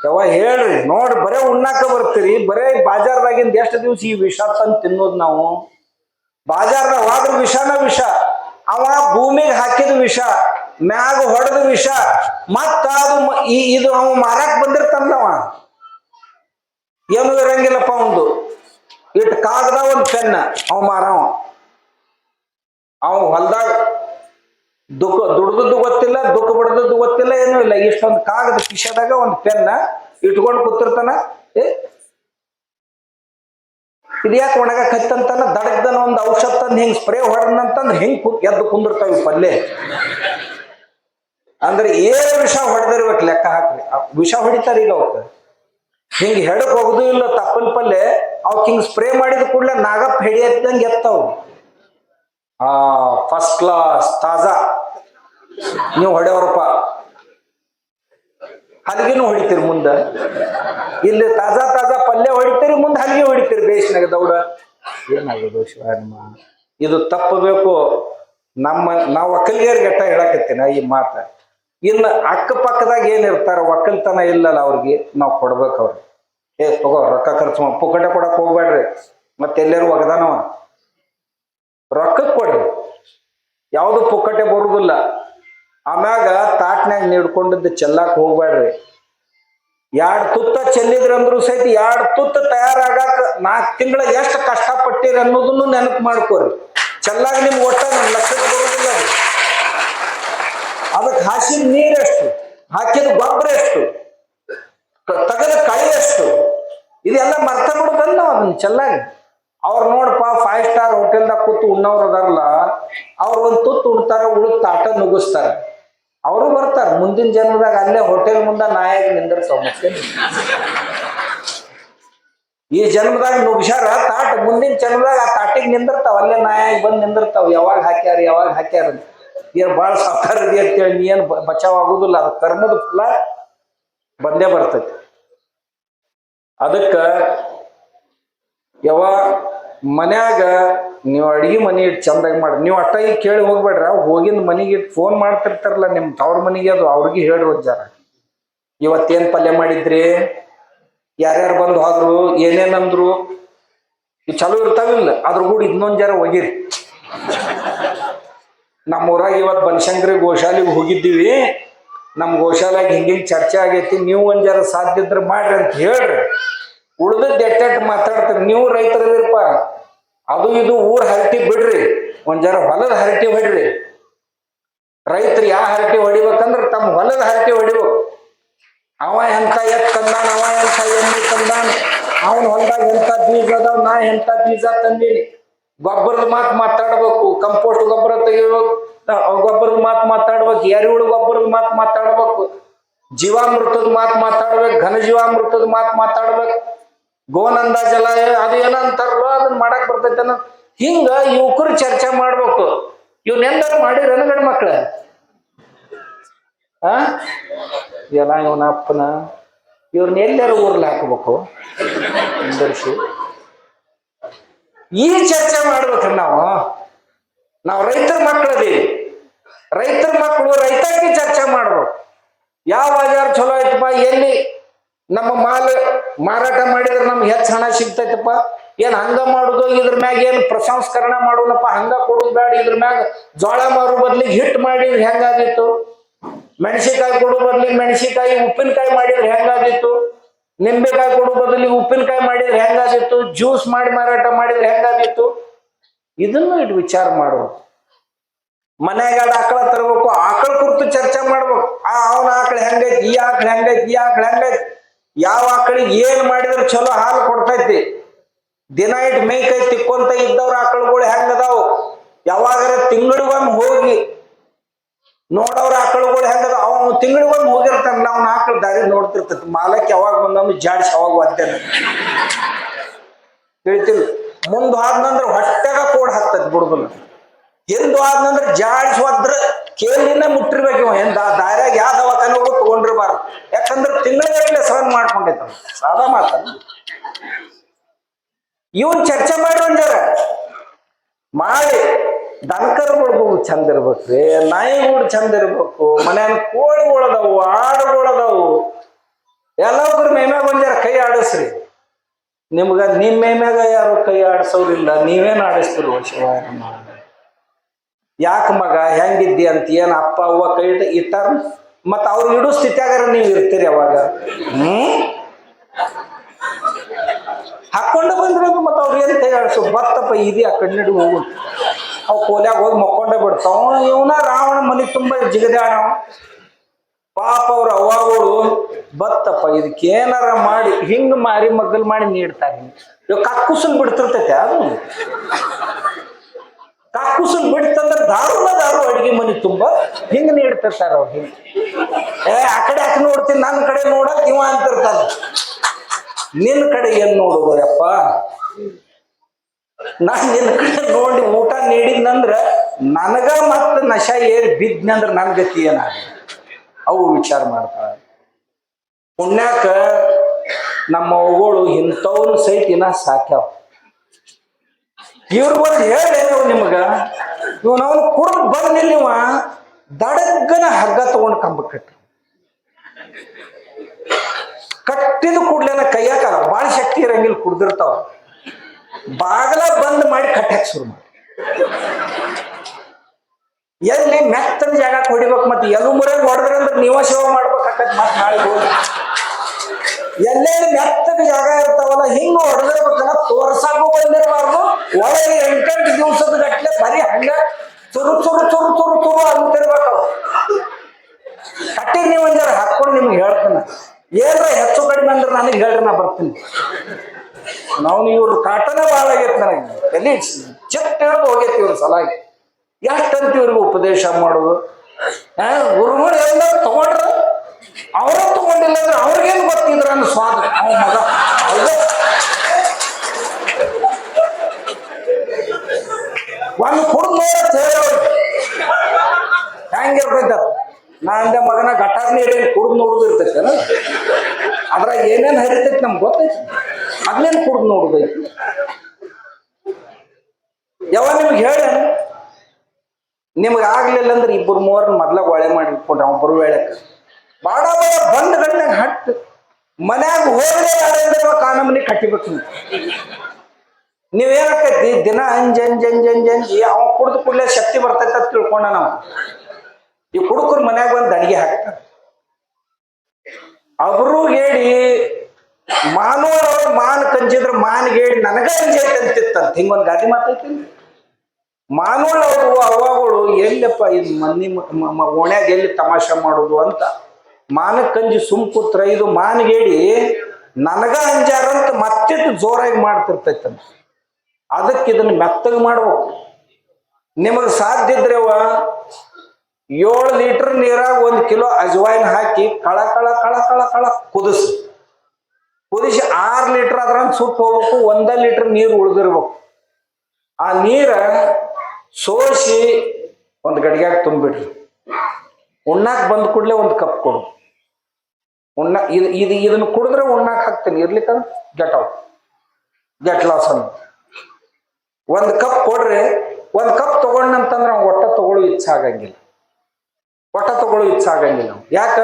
ಯಾವ ಹೇಳ್ರಿ ನೋಡ್ ಬರೇ ಉಣ್ಣಾಕ ಬರ್ತೀರಿ, ಬರೇ ಬಾಜಾರ್ದಾಗಿಂದ ಎಷ್ಟು ದಿವ್ಸ ಈ ವಿಷ ತಂದು ತಿನ್ನೋದು ನಾವು? ಬಾಜಾರ್ದಾಗ ಹೋದ್ರ ವಿಷನ ವಿಷ, ಅವ ಭೂಮಿಗೆ ಹಾಕಿದ ವಿಷ, ಮ್ಯಾಗ ಹೊಡೆದ ವಿಷ, ಮತ್ತ ಅದು ಈ ಇದು ಅವ ಮಾರಾಕ್ ಬಂದಿರ್ತಾನವ ಏನು ಇರಂಗಿಲ್ಲಪ್ಪ ಒಂದು ಇಟ್ ಕಾಗದ ಒಂದು ಪೆನ್ನ ಅವ ಮಾರವ. ಅವ ಹೊಲ್ದಾಗ ದುಃಖ ದುಡ್ದದ್ದು ಗೊತ್ತಿಲ್ಲ, ದುಃಖ ಬಡ್ದದ್ದು ಗೊತ್ತಿಲ್ಲ, ಏನೂ ಇಲ್ಲ. ಇಷ್ಟೊಂದು ಕಾಗದ ಕಿಶದಾಗ ಒಂದು ಪೆನ್ನ ಇಟ್ಕೊಂಡು ಕೂತಿರ್ತಾನ, ಏ? ಇದು ಯಾಕೆ ಕತ್ತಂತಾನ? ದಡಗ್ದನ ಒಂದು ಔಷಧ ತಂದು ಹಿಂಗ್ ಸ್ಪ್ರೇ ಹೊಡೆದಂತಂದ್ರೆ ಹಿಂಗ್ ಕು- ಎದ್ದು ಕುಂದಿರ್ತಾವ ಪಲ್ಲೆ. ಅಂದ್ರೆ ಏನು ವಿಷ ಹೊಡೆದಿರ್ಬೇಕು ಲೆಕ್ಕ ಹಾಕ್ರಿ. ವಿಷ ಹೊಡಿತಾರ ಈಗ ಅವಕ್ಕೆ. ಹಿಂಗ್ ಹೆಡಕ್ ಹೋಗುದು ಇಲ್ಲ ತಪ್ಪಲ್ ಪಲ್ಲೆ, ಅವಕ್ ಹಿಂಗ್ ಸ್ಪ್ರೇ ಮಾಡಿದ ಕೂಡಲೇ ನಾಗಪ್ಪ ಹೆಡಿ ಎತ್ತಂಗೆ ಎತ್ತವು. ಆ ಫಸ್ಟ್ ಕ್ಲಾಸ್ ತಾಜಾ. ನೀವು ಹೊಡೆಯವ್ರಪ್ಪ. ಹಲಿಗೆನೂ ಹೊಡಿತೀರಿ ಮುಂದ? ಇಲ್ಲಿ ತಾಜಾ ತಾಜಾ ಪಲ್ಯ ಹೊಡಿತೀರಿ, ಮುಂದೆ ಹಲಿಗೆ ಹೊಡಿತೀರಿ ಬೇಸ್ನಾಗ ದೌಡ? ಏನಾಗೋದು ಶಿವಮ್ಮ ಇದು ತಪ್ಪಬೇಕು ನಮ್ಮ, ನಾವು ಒಕ್ಕಲಿಗರಿಗೆ ಗಟ್ಟ ಹೇಳಕತ್ತೀನ ಈ ಮಾತ? ಇನ್ನು ಅಕ್ಕಪಕ್ಕದಾಗ ಏನಿರ್ತಾರ ಒಕ್ಕಲ್ತನ ಇಲ್ಲಲ್ಲ ಅವ್ರಿಗೆ, ನಾವು ಕೊಡ್ಬೇಕು ಅವ್ರಿಗೆ. ಏ ತಗೋ ರೊಕ್ಕ ಖರ್ಚು ಮಾಡಿ ಪುಕ್ಕಟೆ ಕೊಡಕ್ ಹೋಗ್ಬೇಡ್ರಿ ಮತ್ತೆ ಎಲ್ಲರೂ ಒಗದಾನವ? ರೊಕ್ಕ ಕೊಡ್ರಿ. ಯಾವುದು ಪುಕ್ಕಟೆ ಬರುದಿಲ್ಲ. ಆಮ್ಯಾಗ ತಾಟ್ನ್ಯಾಗ ನೀಡ್ಕೊಂಡಿದ್ದು ಚೆಲ್ಲಾಕ್ ಹೋಗ್ಬೇಡ್ರಿ ಎರಡು ತುತ್ತ ಚೆಲ್ಲಿದ್ರಂದ್ರು ಸಹಿತ ಎರಡು ತುತ್ತ ತಯಾರಾಗಾಕ ನಾಲ್ಕು ತಿಂಗಳ ಎಷ್ಟು ಕಷ್ಟಪಟ್ಟಿರಿ ಅನ್ನೋದನ್ನು ನೆನಪು ಮಾಡ್ಕೋರಿ. ಚೆಲ್ಲಾಗ ನಿಮ್ಗೆ ಒಟ್ಟ ಲಕ್ಷಕ್ಕೆ ಬರೋದಿಲ್ಲ ಅದಕ್ಕೆ ಹಾಸಿದ ನೀರೆಷ್ಟು ಹಾಕಿದ ಗೊಬ್ಬರ ಎಷ್ಟು? ತಗದ ತೆಗೆದ ಎಷ್ಟು? ಇದೆಲ್ಲ ಮರ್ತ ಬಿಡುದಲ್ಲ ಅದನ್ನ ಚೆಲ್ಲಾಗಿ. ಅವ್ರು ನೋಡಪ್ಪ ಫೈವ್ ಸ್ಟಾರ್ ಹೋಟೆಲ್ದಾಗ ಕೂತು ಉಣ್ಣವ್ರು ಅದಾರಲ್ಲ, ಅವ್ರು ಒಂದು ತುತ್ತು ಉಣ್ತಾರ, ಉಳಿದ ತಾಟ ನುಗ್ಗಿಸ್ತಾರೆ. ಅವರು ಬರ್ತಾರೆ. ಮುಂದಿನ ಜನ್ಮದಾಗ ಅಲ್ಲೇ ಹೋಟೆಲ್ ಮುಂದೆ ನಾಯಾಗಿ ನಿಂದ್ರ ಸಮಸ್ಯೆ ಈ ಜನ್ಮದಾಗ ನುಗ್ಸ್ಯಾರ ತಾಟ್ ಮುಂದಿನ ಜನ್ಮದಾಗ ಆ ತಾಟಿಗೆ ನಿಂದಿರ್ತಾವ, ಅಲ್ಲೇ ನಾಯಾಗಿ ಬಂದು ನಿಂದಿರ್ತಾವ. ಯಾವಾಗ ಹಾಕ್ಯಾರ ಯಾವಾಗ ಹಾಕ್ಯಾರ ಅಂತ. ಏನ್ ಭಾಳ ಸಾಕಾರ ಇದೆ ಅಂತೇಳಿ ನೀ ಏನು ಬಚಾವ್ ಆಗುದಿಲ್ಲ. ಅದು ಕರ್ಮದ ಫಲ ಬಂದೇ ಬರ್ತೈತಿ. ಅದಕ್ಕ ಯಾವ ಮನ್ಯಾಗ ನೀವು ಅಡಿಗೆ ಮನೆ ಇಟ್ಟು ಚಂದಾಗಿ ಮಾಡಿ, ನೀವು ಅಷ್ಟಾಗಿ ಕೇಳಿ ಹೋಗ್ಬೇಡ್ರ ಹೋಗಿಂದ ಮನೆಗೆ ಇಟ್ಟು ಫೋನ್ ಮಾಡ್ತಿರ್ತಾರಲ್ಲ ನಿಮ್ಮ ತವ್ರ ಮನೆಗೆ ಅದು ಅವ್ರಿಗೆ ಹೇಳ್ರಿ ಜಾರ. ಇವತ್ತೇನ್ ಪಲ್ಯ ಮಾಡಿದ್ರಿ? ಯಾರ್ಯಾರು ಬಂದು ಹೋದ್ರು? ಏನೇನಂದ್ರು ಇವ್ ಚಲೋ ಇರ್ತಾವಿಲ್ಲ ಅದ್ರ ಕೂಡ ಇನ್ನೊಂದು ಜಾರ ಹೋಗಿರಿ. ನಮ್ಮ ಊರಾಗ ಇವತ್ತು ಬನಶಂಕರಿ ಗೋಶಾಲೆಗೆ ಹೋಗಿದ್ದೀವಿ. ನಮ್ಮ ಗೋಶಾಲೆಗೆ ಹಿಂಗೆ ಚರ್ಚೆ ಆಗೈತಿ, ನೀವು ಒಂದ್ ಜರ ಸಾಧ್ಯ ಇದ್ರೆ ಮಾಡ್ರಿ ಅಂತ ಹೇಳ್ರಿ. ಉಳ್ದದ್ ಎಟ್ಟೆಟ್ ಮಾತಾಡ್ತಾರೆ, ನೀವು ರೈತರದಿರಪ್ಪ ಅದು ಇದು ಊರ್ ಹರಟಿ ಬಿಡ್ರಿ. ಒಂದ್ ಜರ ಹೊಲದ ಹರಟಿ ಹೊಡ್ರಿ. ರೈತರು ಯಾವ ಹರಟಿ ಹೊಡಿಬೇಕಂದ್ರ ತಮ್ಮ ಹೊಲದ ಹರಟಿ ಹೊಡಿಬೇಕು. ಅವ ಎಂತ ಎತ್ ತಂದಾನ, ಅವ ಎಂತ ಎಣ್ಣೆ ತಂದಾನ, ಅವನ ಹೊಲದಾಗ ಎಂತ ಬೀಜ ಅದಾವ, ನಾ ಎಂತ ಬೀಜ ತಂದೀನಿ. ಗೊಬ್ಬರದ ಮಾತು ಮಾತಾಡ್ಬೇಕು ಕಂಪೋಸ್ಟ್ ಗೊಬ್ಬರ ತೆಗಿಬೇಕು ಗೊಬ್ಬರದ ಮಾತು ಮಾತಾಡ್ಬೇಕು, ಎರೆಹುಳು ಗೊಬ್ಬರದ ಮಾತು ಮಾತಾಡ್ಬೇಕು, ಜೀವಾಮೃತದ ಮಾತು ಮಾತಾಡ್ಬೇಕು ಘನ ಜೀವಾಮೃತದ ಮಾತು ಮಾತಾಡ್ಬೇಕು. ಗೋನಂದ ಜಲ ಅದು ಏನಂತಾರಲ್ಲ ಅದನ್ನ ಮಾಡಕ್ ಬರ್ತೈತನ ಹಿಂಗ ಯುವಕರು ಚರ್ಚೆ ಮಾಡ್ಬೇಕು. ಇವ್ನೆಂದಾರು ಮಾಡಿರೇನು ಗಂಡ ಮಕ್ಳ? ಆ? ಎಲ್ಲ ಇವನ ಅಪ್ಪನ. ಇವ್ರನ್ನ ಎಲ್ಲಾರು ಊರ್ಲಿ ಹಾಕಬೇಕು? ಈ ಚರ್ಚೆ ಮಾಡ್ಬೇಕ್ರಿ ನಾವು. ನಾವು ರೈತರ ಮಕ್ಕಳದೀವಿ ರೈತರ ಮಕ್ಕಳು ರೈತಕ್ಕೆ ಚರ್ಚೆ ಮಾಡ್ಬೇಕು. ಯಾವ ಬಜಾರ್ ಚಲೋ ಐತಪ್ಪ? ಎಲ್ಲಿ ನಮ್ಮ ಮಾಲ್ ಮಾರಾಟ ಮಾಡಿದ್ರೆ ನಮ್ಗೆ ಹೆಚ್ಚು ಹಣ ಸಿಗ್ತೈತಪ್ಪ. ಏನ್ ಹಂಗ ಮಾಡುದು? ಇದ್ರ ಮ್ಯಾಗ ಏನ್ ಪ್ರಸಂಸ್ಕರಣ ಮಾಡೋಣಪ್ಪ ಹಂಗ ಕೊಡುದು ಬೇಡ ಇದ್ರ ಮ್ಯಾಗ ಜೋಳ ಮಾರು ಬದ್ಲಿಗೆ ಹಿಟ್ ಮಾಡಿದ್ರೆ ಹೆಂಗಾದಿತ್ತು ಮೆಣಸಿನಕಾಯಿ ಕೊಡು ಬದ್ಲಿಗೆ ಮೆಣಸಿನಕಾಯಿ, ಉಪ್ಪಿನಕಾಯಿ ಮಾಡಿದ್ರೆ ಹೆಂಗಾದಿತ್ತು ನಿಂಬೆಕಾಯಿ ಕೊಡು ಬದಲಿಗೆ ಉಪ್ಪಿನಕಾಯಿ ಮಾಡಿದ್ರೆ ಹೆಂಗಾದಿತ್ತು ಜ್ಯೂಸ್ ಮಾಡಿ ಮಾರಾಟ ಮಾಡಿದ್ರೆ ಹೆಂಗಾದಿತ್ತು ಇದನ್ನು ಇಟ್ಟು ವಿಚಾರ ಮಾಡುವ. ಮನ್ಯಾಗ ಆಕಳ ತರಬೇಕು? ಆಕಳ ಕುರಿತು ಚರ್ಚೆ ಮಾಡ್ಬೇಕು. ಆ ಅವನ ಆಕಳ ಹೆಂಗೈತಿ, ಈ ಆಕಳ ಹೆಂಗೈತಿ, ಈ ಆಕಳ ಹೆಂಗೈತಿ. ಯಾವ ಆಕಳಿಗೆ ಏನ್ ಮಾಡಿದ್ರೆ ಚಲೋ ಹಾಲು ಕೊಡ್ತೈತಿ? ದಿನ ಇಟ್ಟು ಮೇಯ್ಕೈ ತಿಕ್ಕೊಂತ ಇದ್ದವ್ರ ಆಕಳುಗಳು ಹೆಂಗದಾವು? ಯಾವಾಗಾರ ತಿಂಗಳಿಗೊಮ್ಮೆ ಹೋಗಿ ನೋಡವ್ರ ಆಕಳುಗಳು ಹೆಂಗದ ಅವ ತಿಂಗಳಿಗೊಮ್ಮೆ ಹೋಗಿರ್ತಾನಲ್ಲ ಅವ್ನ ಆಕಳು ದಾರಿ ನೋಡ್ತಿರ್ತೈತಿ ಮಾಲಕ್ ಯಾವಾಗ ಬಂದವನು ಜಾಡ್ಸಿ ಅವಾಗ ಒದ್ದೇನೆ ಹೇಳ್ತಿಲ್ಲ ಮುಂದ್ ಆದ್ನಂದ್ರ ಹೊಟ್ಟೆಗ ಕೋಡ್ ಹಾಕ್ತೈತಿ ಬಿಡುದಿಲ್ಲ ಹಿಂದ್ ಆದ್ನಂದ್ರ ಜಾಡ್ಸಿ ಒದ್ರ ಕೇಳಿನ ಮುಟ್ಟಿರ್ಬೇಕು ಇವ. ಎಂದ ದಾರ್ಯಾಗ ಯಾವ ದವಾಖಾನೆಗೂ ತಗೊಂಡಿರ್ಬಾರ್ದು. ಯಾಕಂದ್ರೆ ತಿಂಗಳಗಟ್ಟಲೆ ಸಹನ್ ಮಾಡ್ಕೊಂಡೈತ ಸಾದಾ ಮಾತ. ಇವನ್ ಚರ್ಚೆ ಮಾಡಿ ಮಾಡಿ ದನಕರುಗಳಿಗೂ ಚಂದ ಇರ್ಬೇಕ್ರಿ ನಾಯಿಗಳು ಚಂದ ಇರ್ಬೇಕು, ಮನ್ಯಾನ ಕೋಳಿಗಳದಾವು, ಆಡುಗಳದಾವು. ಎಲ್ಲಕ್ರ ಮೇಮ್ಯಾಗ ಒಂಜಾರ ಕೈ ಆಡಿಸ್ರಿ. ನಿಮ್ಗ ನಿಮ್ಮ ಮೇಮ್ಯಾಗ ಯಾರು ಕೈ ಆಡಿಸೋರಿಲ್ಲ, ನೀವೇನ್ ಆಡಿಸ್ತಿರೋ ಶಿವ. ಯಾಕ ಮಗ, ಹೆಂಗಿದ್ದಿ ಅಂತ ಏನು ಅಪ್ಪ, ಅವ್ವ ಕೈ ಇಟ್ಟ ಇಟ್ಟಾರ? ಮತ್ತು ಅವ್ರು ಇಡೋ ಸ್ಥಿತಿಯಾಗಾರ ನೀವು ಇರ್ತೀರಿ ಅವಾಗ? ಹ್ಮ್? ಹಾಕೊಂಡು ಬಂದ್ರೆ ಮತ್ತು ಅವ್ರು ಏನ್ ಆಡ್ಸು ಬತ್ತಪ್ಪ, ಇದಿ ಆ ಕಡೆ ನಡು ಹೋಗು. ಅವ್ ಕೋಲ್ಯಾಗ ಹೋಗಿ ಮಕ್ಕೊಂಡೆ ಬಿಡ್ತಾವ ಇವನ ರಾವಣ ಮನೆ ತುಂಬಾ ಜಿಗದಾಣ ಪಾಪ ಅವ್ರ ಅವ್ವಗಳು. ಬತ್ತಪ್ಪ ಇದಕ್ಕೇನಾರ ಮಾಡಿ, ಹಿಂಗ್ ಮಾರಿ ಮಗ್ಗಲ್ ಮಾಡಿ ನೀಡ್ತಾರೆ ಇವ್ ಕಕ್ಕುಸಲ್ ಬಿಡ್ತಿರ್ತೈತೆ ಅದು. ಕಕ್ಕುಸಲ್ ಬಿಡ್ತಂದ್ರ ದಾರುಣ ದಾರು ಅಡಿಗೆ ಮನೆ ತುಂಬ. ಹಿಂಗ್ ನೀಡ್ತಿರ್ತಾರ ಅವ್ರು? ಹಿಂಗ್? ಏ ಆ ಕಡೆ ಯಾಕೆ ನೋಡ್ತೀನಿ? ನನ್ನ ಕಡೆ ನೋಡಕ್ ಇವ ಅಂತಿರ್ತಾನ. ನಿನ್ನ ಕಡೆ ಏನ್ ನೋಡುದು ಯಪ್ಪ ನಾನ್ ನಿನ್ನ ಕಡೆ ನೋಡಿ ಊಟ ನೀಡಿದ್ನಂದ್ರ ನನಗ ಮತ್ತ ನಶ ಏರ್ ಬಿದ್ನಂದ್ರ ನನ್ ಗತಿ ಏನ ಅವು ವಿಚಾರ ಮಾಡ್ತಾಳೆ. ಪುಣ್ಯಾಕ ನಮ್ಮ ಅವುಗಳು ಇಂಥವ್ನು ಸಹಿತ ಇನ್ನ ಸಾಕ್ಯಾವ. ಇವ್ರು ಬಂದು ನಿಮ್ಗೆ. ನಿಮಗ ಅವನು ಕುಡ್ದು ನೀವ, ದಡಗ್ಗನ ಹಗ್ಗ ತಗೊಂಡು ಕಂಬ ಕಟ್ಟ ಕಟ್ಟಿದ ಕೂಡ್ಲೇನ ಕೈಯಾಕ ಭಾಳ ಶಕ್ತಿ ಇರಂಗಿಲ್ಲ ಕುಡ್ದಿರ್ತಾವ. ಬಾಗಲ ಬಂದ್ ಮಾಡಿ ಕಟ್ಟಕ್ ಶುರು ಮಾಡಿ. ಎಲ್ಲಿ ಮೆತ್ತನ ಜಾಗ ಹೊಡಿಬೇಕು ಮತ್ತೆ ಎಲ್ಲೂ ಮುರ ಹೊಡೆದ್ರೆ ಅಂದ್ರೆ ನೀವ ಸೇವೆ ಮಾಡ್ಬೇಕಾಕತ್ ಮತ್ತೆ ನಾಳೆ ಎಲ್ಲೆಲ್ಲಿ ಮೆತ್ತಗ ಜಾಗ ಇರ್ತಾವಲ್ಲ, ಹಿಂಗ ಹೊಡೆದಿರ್ಬೇಕಲ್ಲ ತೋರ್ಸಾಕು ಬಂದಿರಬಾರ್ದು ಒಳಗೆ ಎಂಟೆಂಟು ದಿವಸದ ಗಟ್ಲೆ ಬರೀ ಹಂಗ ಚುರು ಚುರು ಚುರು ಚುರು ಚುರು ಅಂತಿರ್ಬೇಕು ಅವು. ಕಟ್ಟಿಗೆ ನೀವು ಒಂದ್ ಜರ ಹಾಕೊಂಡು ನಿಮ್ಗೆ ಹೇಳ್ತೇನೆ ಏನ್ರ ಹೆಚ್ಚು ಕಡಿಮೆ ಅಂದ್ರೆ ನನಗೆ ಹೇಳ್ರಿ ನಾ ಬರ್ತೀನಿ ನಾವು ಇವ್ರ ಕಾಟನ ಭಾಳ ಆಗೈತೆ ಚೆಕ್ ಹಿಡಿದು ಹೋಗೈತಿ ಇವ್ರ ಸಲಾಗಿ. ಎಷ್ಟಂತ ಇವ್ರಿಗೆ ಉಪದೇಶ ಮಾಡೋದು? ಗುರುಗಳು ಎಲ್ಲ ತಗೊಂಡ್ರ? ಅವರ ತಗೊಂಡಿಲ್ಲ ಅಂದ್ರೆ ಅವ್ರಿಗೇನು ಗೊತ್ತಿದ್ರ ಅನ್ನೋ ಸ್ವಾದ. ಮಗ? ಒಂದು ಕುಡ್ದು ನೋಡತ್ ಹೇಳೋರು ನಾ ಅಂದ, ಮಗನ ಗಟಾರ ನೀರೇನು ಕುಡ್ದು ನೋಡುದು ಇರ್ತೈತೆ ಅದ್ರಾಗ ಏನೇನ್ ಹರಿತೈತಿ ನಮ್ಗೆ ಗೊತ್ತೈತಿ. ಅದನ್ನೇನು ಕುಡ್ದು ನೋಡುದೈತಿ ಯಾವ ನಿಮ್ಗೆ ಹೇಳ. ನಿಮ್ಗೆ ಆಗ್ಲಿಲ್ಲ ಅಂದ್ರೆ ಇಬ್ಬರು ಮೂವರನ್ನ ಮೊದ್ಲ ಒಳೆ ಮಾಡಿ ಇಟ್ಕೊಂಡ್ರೆ ಅವ್ನು ಬರುವ ವೇಳೆಕ ಬಾಡ ಬಾಡ ಬಂದ ಹಟ್. ಹಟ್ಟು ಮನ್ಯಾಗ ಹೋಗಲೇ ಯಾರು ಕಾನಮನಿ ಕಟ್ಟಿಬೇಕು ನೀವು ನೀವೇನಾಕೈತಿ ದಿನ ಅಂಜ್ ಅಂಜ್ ಅಂಜ್, ಅಂಜಿ ಅವ ಕುಡ್ದು ಕೂಡಲೇ ಶಕ್ತಿ ಬರ್ತೈತೆ ಅಂತ ತಿಳ್ಕೊಂಡ ನಾವು. ಈ ಕುಡುಕರು ಮನ್ಯಾಗ ಬಂದು ಅಡಿಗೆ ಹಾಕ್ತಾರೆ. ಅವರು ಹೇಳಿ ಮಾನವರು ಮಾನ್ ಕಂಜಿದ್ರ, ಮಾನ್ ಹೇಳಿ ನನಗ ಅಂಜೈತೆ ಅಂತಿತ್ತಂತ ಹಿಂಗೊಂದು ಗಾದಿ ಮಾತೈತಿ ಮಾನವರು ಅವಾಗಳು ಎಲ್ಲಪ್ಪ ಇದು ಮನ್ನಿ ಓಣ್ಯಾಗ ಎಲ್ಲಿ ತಮಾಷೆ ಮಾಡೋದು ಅಂತ. ಮಾನ ಕಂಜಿ ಸುಮ್ ಕುತ್ರ, ಇದು ಮಾನ್ಗೇಡಿ ನನಗ ಅಂಜಾರಂತ ಮತ್ತೆ ಜೋರಾಗಿ ಮಾಡ್ತಿರ್ತೈತಂತ. ಅದಕ್ಕೆ ಇದನ್ನ ಮೆತ್ತಗೆ ಮಾಡ್ಬೇಕು. ನಿಮಗೆ ಸಾಧ್ಯ ಇದ್ರೆ ಅವ ಏಳು ಲೀಟರ್ ನೀರಾಗ ಒಂದು ಕಿಲೋ ಅಜ್ವಾಯಿನ್ ಹಾಕಿ ಕಳ ಕಳ ಕಳ ಕಳ ಕಳ ಕುದಿಸಿ. ಕುದಿಸಿ ಆರ್ ಲೀಟರ್ ಅದ್ರ ಸುಟ್ಟು ಹೋಗ್ಬೇಕು, ಒಂದ ಲೀಟರ್ ನೀರು ಉಳಿದಿರ್ಬೇಕು. ಆ ನೀರ ಸೋಸಿ ಒಂದು ಗಡಿಗ್ಯಾಗ ತುಂಬಿಡ್ರಿ ಉಣ್ಣಾಕ್ ಬಂದ ಕೂಡಲೇ ಒಂದು ಕಪ್ ಕೊಡು. ಉಣ್ಣ, ಇದು ಇದು, ಇದನ್ನ ಕುಡಿದ್ರೆ ಉಣ್ಣಾಕ್ ಹಾಕ್ತೀನಿ. ಇರ್ಲಿಕ್ಕಂದ್ರೆ ಗೆಟ್ ಔಟ್ ಗೆಟ್ ಲಾಸ್ ಅನ್ನು. ಒಂದು ಕಪ್ ಕೊಡ್ರಿ, ಒಂದು ಕಪ್ ತಗೊಂಡಂತಂದ್ರೆ ಅವ್ನು ಒಟ್ಟ ತಗೊಳ್ಳೋ ಇಚ್ಛೆ ಆಗಂಗಿಲ್ಲ. ಒಟ್ಟ ತಗೊಳ್ಳೋ ಇಚ್ಛೆ ಆಗಂಗಿಲ್ಲ. ಯಾಕ?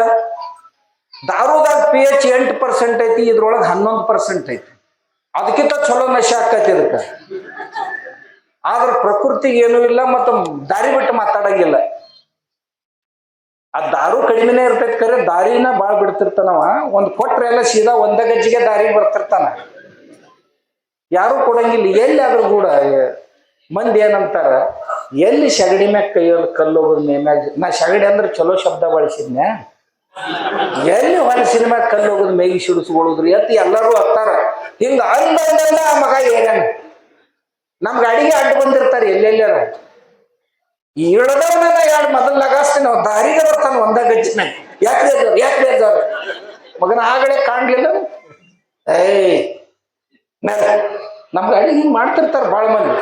ದಾರುದಾಗ ಪಿ ಎಚ್ ಎಂಟು ಪರ್ಸೆಂಟ್ ಐತಿ, ಇದ್ರೊಳಗೆ ಹನ್ನೊಂದು ಪರ್ಸೆಂಟ್ ಐತಿ. ಅದಕ್ಕಿಂತ ಚಲೋ ನಶೆ ಆಕೈತಿ ಅದಕ್ಕೆ ಆದ್ರೆ ಪ್ರಕೃತಿಗೆ ಏನೂ ಇಲ್ಲ ಮತ್ತು ದಾರಿ ಬಿಟ್ಟು ಮಾತಾಡಂಗಿಲ್ಲ. ಆ ದಾರು ಕಡಿಮೆನೇ ಇರ್ತೈತಿ ಕರೆ, ದಾರಿನ ಬಾಳ್ ಬಿಡ್ತಿರ್ತಾನವ. ಒಂದು ಕೊಟ್ರೆ ಎಲ್ಲ ಸೀದಾ ಒಂದ ಗಜ್ಜಿಗೆ ದಾರಿಗೆ ಬರ್ತಿರ್ತಾನ. ಯಾರು ಕೊಡಂಗಿಲ್ಲ, ಎಲ್ಲಿ ಆದ್ರೂ ಕೂಡ ಮಂದಿ ಏನಂತಾರ, ಎಲ್ಲಿ ಶಗಡಿ ಮ್ಯಾಗ ಕೈಯಲ್ಲಿ ಕಲ್ಲು ಮೇ ಮ್ಯಾಗ ನಾ ಶಗಡಿ ಅಂದ್ರೆ ಚಲೋ ಶಬ್ದ ಬಳಸಿದ್ನ್ಯಾ? ಎಲ್ಲಿ ಹೊಲ ಸಿನಿಮಾ ಕಲ್ಲು ಹೋಗುದು, ಮೇಗಿ ಸಿಡಿಸ್ಕೊಳ್ಳೋದ್ರಿ ಎತ್ತಿ ಎಲ್ಲರೂ ಹತ್ತಾರ ಹಿಂಗ ಅಂದಲ್ಲ ಮಗ ಏನ ನಮ್ ಗಾಡಿಗೆ ಅಡ್ಡ ಬಂದಿರ್ತಾರೆ ಎಲ್ಲೆಲ್ಲಾರ ಇಳದವನ ಎರಡು ಮೊದಲು ಲಗಾಸ್ತೀನಿ ನಾವು ದಾರಿಗೆ ಬರ್ತಾನ ಒಂದ ಗಜ್ಜಿನ ಯಾಕೆ ಯಾಕೆ ಮಗನ ಆಗಡೆ ಕಾಣ್ಲಿಲ್ಲ? ನ- ನಮ್ ಗಾಡಿ ಹಿಂಗ್ ಮಾಡ್ತಿರ್ತಾರ ಬಾಳ ಮಂದಿ.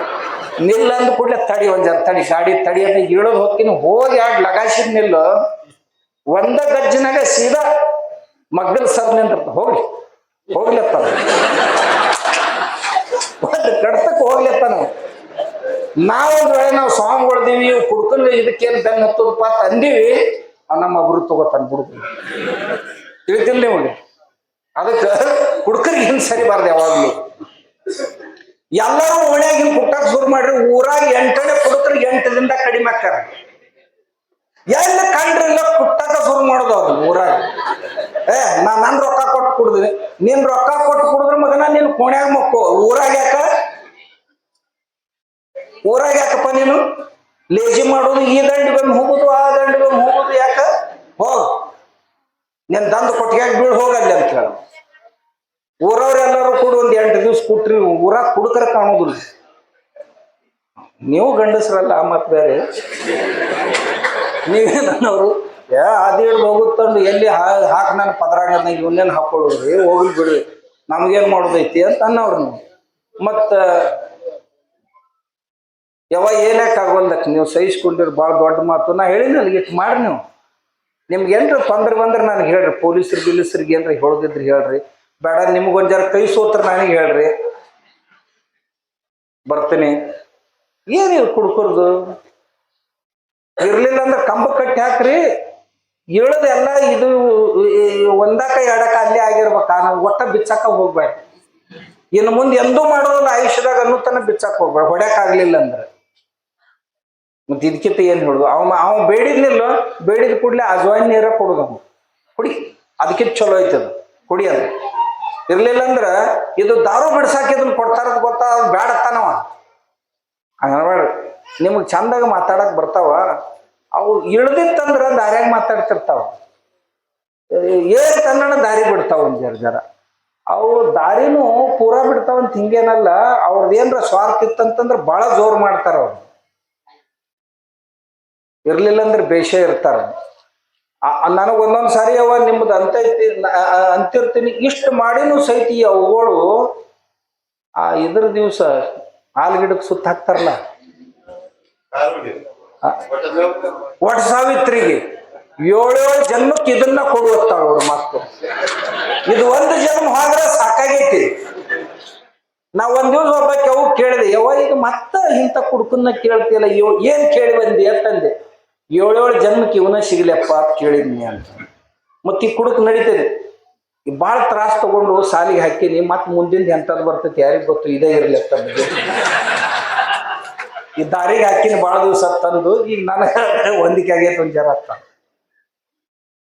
ನಿಲ್ಲ ಅಂದ ಕೂಡಲೇ ತಡಿ ಒಂದ್ ತಡಿ ಗಾಡಿ ತಡಿ ಅಂತ ಇಳದ್ ಹೋಗ್ತೀನಿ, ಹೋಗಿ ಎರಡು ಲಗಾಸಿದ್ ನಿಲ್ಲು. ಒಂದ ಗಜ್ಜಿನಾಗ ಸೀದಾ ಮಗ್ಗಲ್ ಸರ್ ನಿಂತ ಹೋಗ್ಲಿ ಹೋಗ್ಲತ್ತಾನ ಒಂದು ಕಡತಕ್ಕೆ ಹೋಗ್ಲತ್ತಾನ ನಾವೊಂದ್ ವೇಳೆ ನಾವು ಸಾಂಗ್ ಹೊಡೆದಿವಿ ಕುಡ್ಕಲ್ ಇದಕ್ಕೇನು ಬೆನ್ನ ಹತ್ತದಪ್ಪ ತಂದೀವಿ ನಮ್ಮ ಒಬ್ರು ತಗೋತಾನ ಹುಡುಗ ತಿಳಿತಿಲ್ಲ ನಿಮಗೆ? ಅದಕ್ಕೆ ಹುಡುಕರಿಗೆ ಹಿಂಗ್ ಸರಿಬಾರ್ದು ಯಾವಾಗ್ಲೂ. ಎಲ್ಲರೂ ಓಣ್ಯಾಗಿನ ಕುಟ್ಟಕ್ ಶುರು ಮಾಡ್ರಿ, ಊರಾಗ ಎಂಟನೇ ಕುಡುಕರಿಗೆ ಎಂಟದಿಂದ ಕಡಿಮೆ ಆಕ್ಕಾರ ಎಲ್ಲಿ ಕಂಡ್ರಿಲ್ಲ ಕುಟ್ಟಾಕ ಶುರು ಮಾಡೋದು ಅದು ಊರಾಗ. ಏ ನಾ ನನ್ ರೊಕ್ಕ ಕೊಟ್ಟು ಕುಡಿದ್ರಿ ನಿನ್ ರೊಕ್ಕ ಕೊಟ್ಟು ಕುಡಿದ್ರೆ ಮಗನ ನೀನ್ ಕೋಣ್ಯಾಗ ಮಕ್ಕೋ. ಊರಾಗ ಯಾಕ? ಊರಾಗ ಯಾಕಪ್ಪ ನೀನು? ಲೇಜಿ ಮಾಡೋದು ಈ ದಂಡಿಗೊಮ್ಮೆ ಹೋಗುದು, ಆ ದಂಡಿಗೊಮ್ಮೆ ಹೋಗುದು ಯಾಕ? ಹೋಗ. ನಿನ್ ದಂದು ಕೊಟ್ಟಿಗೆ ಬೀಳ್ ಹೋಗಲ್ಲ ಅಂತ ಹೇಳ. ಊರವ್ರೆಲ್ಲರೂ ಕೂಡ ಒಂದ್ ಎಂಟು ದಿವ್ಸ ಕುಟ್ರಿ, ಊರಾಗ ಕುಡುಕರ ಕಾಣೋದಿಲ್ಲ. ನೀವು ಗಂಡಸ್ರಲ್ಲ, ಮತ್ ಬೇರೆ. ನೀವೇನವರು ಏ ಅದೇಳು ಹೋಗುತ್ತಂದು ಎಲ್ಲಿ ಹಾಕ್ ನನ್ನ ಪದರಾಗ ಇವನ್ನೇನು ಹಾಕೊಳ್ಳೋದ್ರಿ ಹೋಗ್ಲಿ ಬಿಡ್ರಿ ನಮ್ಗೇನ್ ಮಾಡೋದೈತಿ ಅಂತ ಅನ್ನವ್ರು ನೀವು ಮತ್ತು ಯಾವ ಏನಕ್ಕೆ ಆಗೋಲ್ದಕ್ಕೆ ನೀವು ಸಹಿಸ್ಕೊಂಡಿರಿ ಭಾಳ ದೊಡ್ಡ ಮಾತು. ನಾ ಹೇಳಿ ನನಗೆ ಇಟ್ಟು ಮಾಡ್ರಿ ನೀವು. ನಿಮ್ಗೆ ಏನ್ರ ತೊಂದ್ರೆ ಬಂದ್ರೆ ನನಗೆ ಹೇಳ್ರಿ. ಪೊಲೀಸರು, ಗಿಲೀಸರಿಗೆ ಏನ್ರ ಹೇಳೋದಿದ್ರಿ ಹೇಳ್ರಿ. ಬೇಡ ನಿಮ್ಗೊಂದು ಕೈ ಸೋತ್ರ ನನಗೆ ಹೇಳ್ರಿ. ಬರ್ತೀನಿ. ಏನಿಲ್ಲ ಕುಡ್ಕುರ್ದು? ಇರ್ಲಿಲ್ಲ ಅಂದ್ರೆ ಕಂಬ ಕಟ್ಟಿ ಹಾಕ್ರಿ. ಇಳದೆಲ್ಲ ಇದು ಒಂದಾಕ ಎರಡಕ್ಕ ಅಲ್ಲೇ ಆಗಿರ್ಬೇಕ. ನಾವು ಒಟ್ಟ ಬಿಚ್ಚಾಕ ಹೋಗ್ಬೇಡ. ಇನ್ನು ಮುಂದೆ ಎಂದೂ ಮಾಡೋದಿಲ್ಲ, ಆಯುಷ್ಯದಾಗ ಅನ್ನೋ ತನ ಬಿಚ್ಚಾಕ ಹೋಗ್ಬೇಡ. ಹೊಡ್ಯಾಕ ಆಗ್ಲಿಲ್ಲ ಅಂದ್ರೆ. ಮತ್ತೆ ಇದಕ್ಕಿಂತ ಏನು ಹೇಳುದು? ಅವ ಅವ ಬೇಡಿದ್ನಿಲ್ಲ, ಬೇಡಿದ ಕೂಡಲೇ ಅಜ್ವಾಯಿನ್ ನೀರ ಕೊಡುದ ಕುಡಿ, ಅದಕ್ಕಿಂತ ಚಲೋ ಐತದ ಕುಡಿ ಅದು. ಇರ್ಲಿಲ್ಲ ಅಂದ್ರ ಇದು ದಾರು ಬಿಡ್ಸಾಕ ಗೊತ್ತಾ? ಅದು ಬ್ಯಾಡತ್ತಾನವ. ಹಂಗಬೇಡ ನಿಮಗೆ ಚಂದಾಗ ಮಾತಾಡಕ್ ಬರ್ತಾವ, ಅವು ಇಳ್ದಿತ್ತಂದ್ರ ದಾರ್ಯಾಗ ಮಾತಾಡ್ತಿರ್ತಾವ. ಏ ಕನ್ನಡ ದಾರಿ ಬಿಡ್ತಾವ ಒಂದ್ ಜರ ಜರ. ಅವು ದಾರಿನೂ ಪೂರಾ ಬಿಡ್ತಾವ ಅಂತ ಹಿಂಗೇನಲ್ಲ ಅವ್ರದ್ದು ಏನ್ರ ಸ್ವಾರ್ಥ ಇತ್ತಂತಂದ್ರ ಬಹಳ ಜೋರ್ ಮಾಡ್ತಾರ ಅವ್ರು. ಇರ್ಲಿಲ್ಲ ಅಂದ್ರೆ ಬೇಷೇ ಇರ್ತಾರ. ನನಗೆ ಒಂದೊಂದ್ ಸಾರಿ ಅವ ನಿಮ್ದು ಅಂತ ಅಂತಿರ್ತೀನಿ, ಇಷ್ಟು ಮಾಡಿನೂ ಸಹಿತ ಈ ಅವುಗಳು ಆ ಇದ್ರ ದಿವಸ ಆಲ್ಗಿಡಕ್ಕೆ ಸುತ್ತ ಹಾಕ್ತಾರಲ್ಲ. ಒಟ್ ಸಾವಿತ್ರಿಗೆ ಏಳೇಳು ಜನ್ಮಕ್ಕೆ ಇದನ್ನ ಕೊಡುವತ್ತಾಳ ಅವಳು ಮಾತು. ಇದು ಒಂದು ಜನ್ಮ ಹೋದ್ರೆ ಸಾಕಾಗೈತಿ. ನಾ ಒಂದ್ ದಿವಸ ಒಬ್ಬಕ್ಕೆ ಅವು ಕೇಳಿದೆ ಯವ ಈಗ ಮತ್ತ ಇಂಥ ಕುಡ್ಕನ್ನ ಕೇಳ್ತಿಲ್ಲ ಇವ್ ಏನ್ ಕೇಳಿ ಬಂದಿ? ಅಂತಂದೆ. ಏಳೇಳು ಜನ್ಮಕ್ಕೆ ಇವನ ಸಿಗ್ಲಪ್ಪ ಅಂತ ಕೇಳಿದ್ನಿ ಅಂತ. ಮತ್ತೆ ಈ ಕುಡುಕ್ ನಡೀತದೆ. ಭಾಳ ತ್ರಾಸ್ ತಗೊಂಡು ಸಾಲಿಗೆ ಹಾಕಿನಿ ಮತ್ ಮುಂದಿನ ಎಂಥದ್ದು ಬರ್ತೈತಿ ಯಾರಿಗ್ ಗೊತ್ತು, ಇದೇ ಇರ್ಲಿ ಅಂತ. ಈ ದಾರಿಗೆ ಹಾಕಿನ ಭಾಳ ದಿವಸ ತಂದು ಈಗ ನನಗೆ ಹೊಂದಿಕೆ ಆಗೈತೆ ಒಂದು ಜರ ಅಂತ.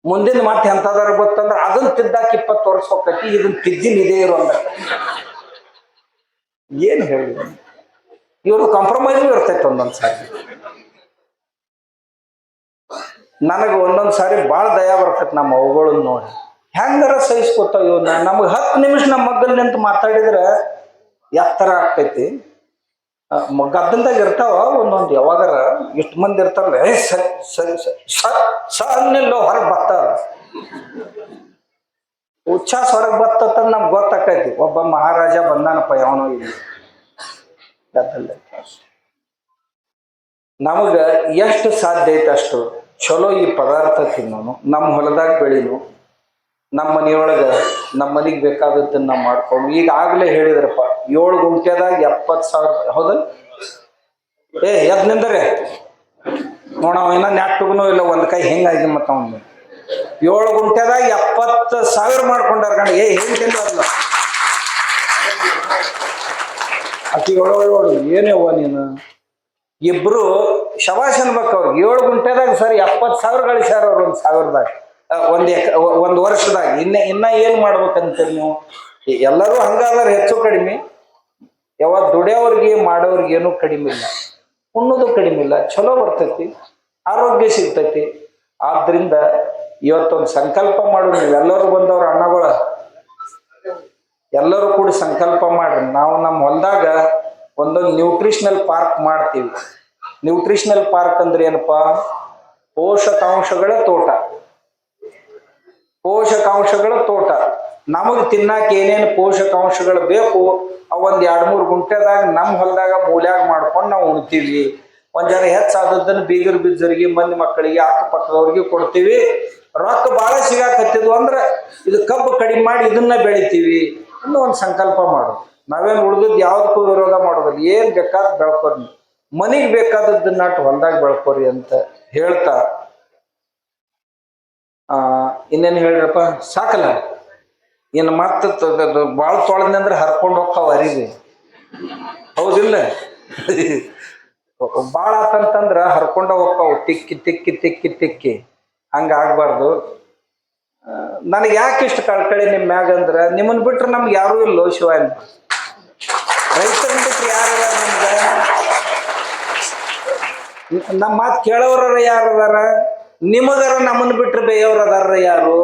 ಮುಂದಿನ ಮತ್ತೆ ಎಂಥದಾರ ಗೊತ್ತಂದ್ರೆ ಅದನ್ನ ತಿದ್ದಾಕ ಇಪ್ಪತ್ತು ವರ್ಷ ಹೋಗ್ತೈತಿ, ಇದನ್ನ ತಿದ್ದಿನ ಇದೇ ಇರೋ ಏನು ಹೇಳಿ? ಇವರು ಕಾಂಪ್ರಮೈಸ್ ಇರ್ತೈತೆ ಒಂದೊಂದು ಸಾರಿ. ನನಗೆ ಒಂದೊಂದು ಸಾರಿ ಭಾಳ ದಯಾ ಬರ್ತೈತೆ ನಮ್ಮ ಅವುಗಳನ್ನ ನೋಡಿ. ಹೆಂಗಾರ ಸಹಿಸ್ಕೊತಾವ ಇವನ್ನ ನಮಗೆ ಹತ್ತು ನಿಮಿಷ ನಮ್ಮ ಮಗ್ಗಲ್ ನಿಂತು ಮಾತಾಡಿದ್ರೆ ಎತ್ತರ ಆಗ್ತೈತಿ. ಗದ್ದಲ್ದಾಗ ಇರ್ತಾವ, ಒಂದೊಂದು ಯಾವಾಗಾರ ಎಷ್ಟು ಮಂದಿ ಇರ್ತಾರಲ್ಲ, ಏ ಸರಿ ಸರಿ ಸಣ್ಣಿಲ್ಲೋ ಹೊರಗೆ ಬರ್ತಾರ ಉಚ್ಛಾಸ ಹೊರಗೆ ಬರ್ತತ್ತ ನಮ್ಗೆ ಗೊತ್ತಾಕೈತಿ. ಒಬ್ಬ ಮಹಾರಾಜ ಬಂದಾನಪ್ಪ, ಯಾವನೋ ಇಲ್ಲಿ. ಗದ್ದಲ್ದಾಗ ನಮಗ ಎಷ್ಟು ಸಾಧ್ಯ ಐತೆ ಅಷ್ಟು? ಚಲೋ ಈ ಪದಾರ್ಥ ತಿನ್ನೋನು ನಮ್ಮ ಹೊಲದಾಗ ಬೆಳೀನು ನಮ್ಮ ಮನೆಯೊಳಗೆ ನಮ್ಮ ಮನೆಗೆ ಬೇಕಾದದ್ದನ್ನು ನಾವು ಮಾಡ್ಕೊಂಡು ಈಗಾಗಲೇ ಹೇಳಿದ್ರಪ್ಪ, ಏಳು ಗುಂಟೆದಾಗ ಎಪ್ಪತ್ತು ಸಾವಿರ ಹೌದಲ್ಲ ಏ, ಎದ್ ನಿಂದರೆ. ನೋಡವ ಇನ್ನ ನೆಟ್ಟಗುನು ಇಲ್ಲ, ಒಂದು ಕೈ ಹೆಂಗಾಗಿ ಮತ್ತೆ ಅವನು ಏಳು ಗುಂಟೆದಾಗ ಎಪ್ಪತ್ತು ಸಾವಿರ ಮಾಡ್ಕೊಂಡಾರ ಕಣ. ಏ, ಹೆಂಗೆ ಅಲ್ಲ ಅಕ್ಕಿ ಒಳಗೊಳ್ ಏನೇವ ನೀನು? ಇಬ್ರು ಶವಾಶ್ ಅನ್ಬೇಕು ಅವ್ರಿಗೆ ಏಳು ಗುಂಟೆದಾಗ ಸರಿ ಎಪ್ಪತ್ತು ಸಾವಿರ ಗಳಿಸ್ಯಾರ ಅವ್ರು ಒಂದು ಸಾವಿರದಾಗ. ಒಂದ್ ಒಂದು ವರ್ಷದಾಗ. ಇನ್ನ ಇನ್ನ ಏನ್ ಮಾಡ್ಬೇಕಂತೀರಿ ನೀವು? ಎಲ್ಲರೂ ಹಂಗಾದ್ರೆ ಹೆಚ್ಚು ಕಡಿಮೆ. ಯಾವಾಗ ದುಡಿಯೋರಿಗೆ ಮಾಡೋರಿಗೆ ಏನು ಕಡಿಮೆ ಇಲ್ಲ. ಉಣ್ಣೋದು ಕಡಿಮೆ ಇಲ್ಲ. ಚಲೋ ಬರ್ತೈತಿ. ಆರೋಗ್ಯ ಸಿಗ್ತೈತಿ. ಆದ್ರಿಂದ ಇವತ್ತೊಂದು ಸಂಕಲ್ಪ ಮಾಡು. ನೀವೆಲ್ಲರೂ ಬಂದವ್ರ ಅಣ್ಣಗಳ. ಎಲ್ಲರೂ ಕೂಡ ಸಂಕಲ್ಪ ಮಾಡ್ರಿ. ನಾವು ನಮ್ಮ ಹೊಲದಾಗ ಒಂದೊಂದು ನ್ಯೂಟ್ರಿಷನಲ್ ಪಾರ್ಕ್ ಮಾಡ್ತೀವಿ. ನ್ಯೂಟ್ರಿಷನಲ್ ಪಾರ್ಕ್ ಅಂದ್ರೆ ಏನಪ್ಪಾ? ಪೋಷಕಾಂಶಗಳ ತೋಟ. ಪೋಷಕಾಂಶಗಳ ತೋಟ. ನಮಗೆ ತಿನ್ನಾಕ ಏನೇನು ಪೋಷಕಾಂಶಗಳು ಬೇಕು ಒಂದ್ ಎರಡ್ ಮೂರು ಗುಂಟೆದಾಗ ನಮ್ಮ ಹೊಲದಾಗ ಮೂಲ್ಯಾಗ ಮಾಡ್ಕೊಂಡು ನಾವು ಉಣ್ತೀವಿ. ಒಂದ್ ಜನ ಹೆಚ್ಚಾದದ್ದನ್ನು ಬೀಗರ್ ಬಿದ್ದರಿಗೆ ಮಂದಿ ಮಕ್ಕಳಿಗೆ, ಅಕ್ಕಪಕ್ಕದವ್ರಿಗೆ ಕೊಡ್ತೀವಿ. ರೊಕ್ಕ ಭಾಳ ಸಿಗಾಕತ್ತಿದ್ವು ಅಂದ್ರೆ ಇದು ಕಬ್ಬು ಕಡಿಮೆ ಮಾಡಿ ಇದನ್ನ ಬೆಳಿತೀವಿ ಅನ್ನೋ ಒಂದು ಸಂಕಲ್ಪ ಮಾಡು. ನಾವೇನು ಉಳಿದದ್ದು ಯಾವ್ದಕ್ಕೂ ವಿರೋಧ ಮಾಡೋದಿಲ್ಲ. ಏನ್ ಬೇಕಾದ್ ಬೆಳ್ಕೊರಿ. ಮನೆಗೆ ಬೇಕಾದದ್ದನ್ನ ನಾಟ್ ಹೊಲ್ದಾಗ ಬೆಳ್ಕೊರಿ ಅಂತ ಹೇಳ್ತಾ ಇನ್ನೇನು ಹೇಳ್ರಪ್ಪ? ಸಾಕಲ್ಲ. ಏನು ಮತ್ತೆ ಭಾಳ ತೊಳೆದ್ನೆ ಅಂದ್ರೆ ಹರ್ಕೊಂಡು ಹೋಗ್ತಾವ ಅರಿವಿ. ಹೌದಿಲ್ಲ? ಭಾಳ ಆತಂತಂದ್ರ ಹರ್ಕೊಂಡ ಹೋಗ್ತಾವ ತಿಕ್ಕಿ ತಿಕ್ಕಿ ತಿಕ್ಕಿ ತಿಕ್ಕಿ. ಹಂಗ ಆಗ್ಬಾರ್ದು. ನನಗೆ ಯಾಕೆ ಇಷ್ಟು ಕಳ್ಕಳಿ ನಿಮ್ಮ ಮ್ಯಾಗ ಅಂದ್ರೆ ನಿಮ್ಮನ್ನ ಬಿಟ್ರೆ ನಮ್ಗೆ ಯಾರೂ ಇಲ್ಲೋ ಶಿವ ರೈತರನ್ನ ಬಿಟ್ರೆ ಯಾರು ನಮ್ಗೆ? ನಮ್ಮ ಮಾತು ಕೇಳೋರ ಯಾರು ನಿಮಗರ ನಮ್ಮನ್ನ ಬಿಟ್ರೆ ಬೇಯವ್ರ ಅದಾರ ಯಾರು?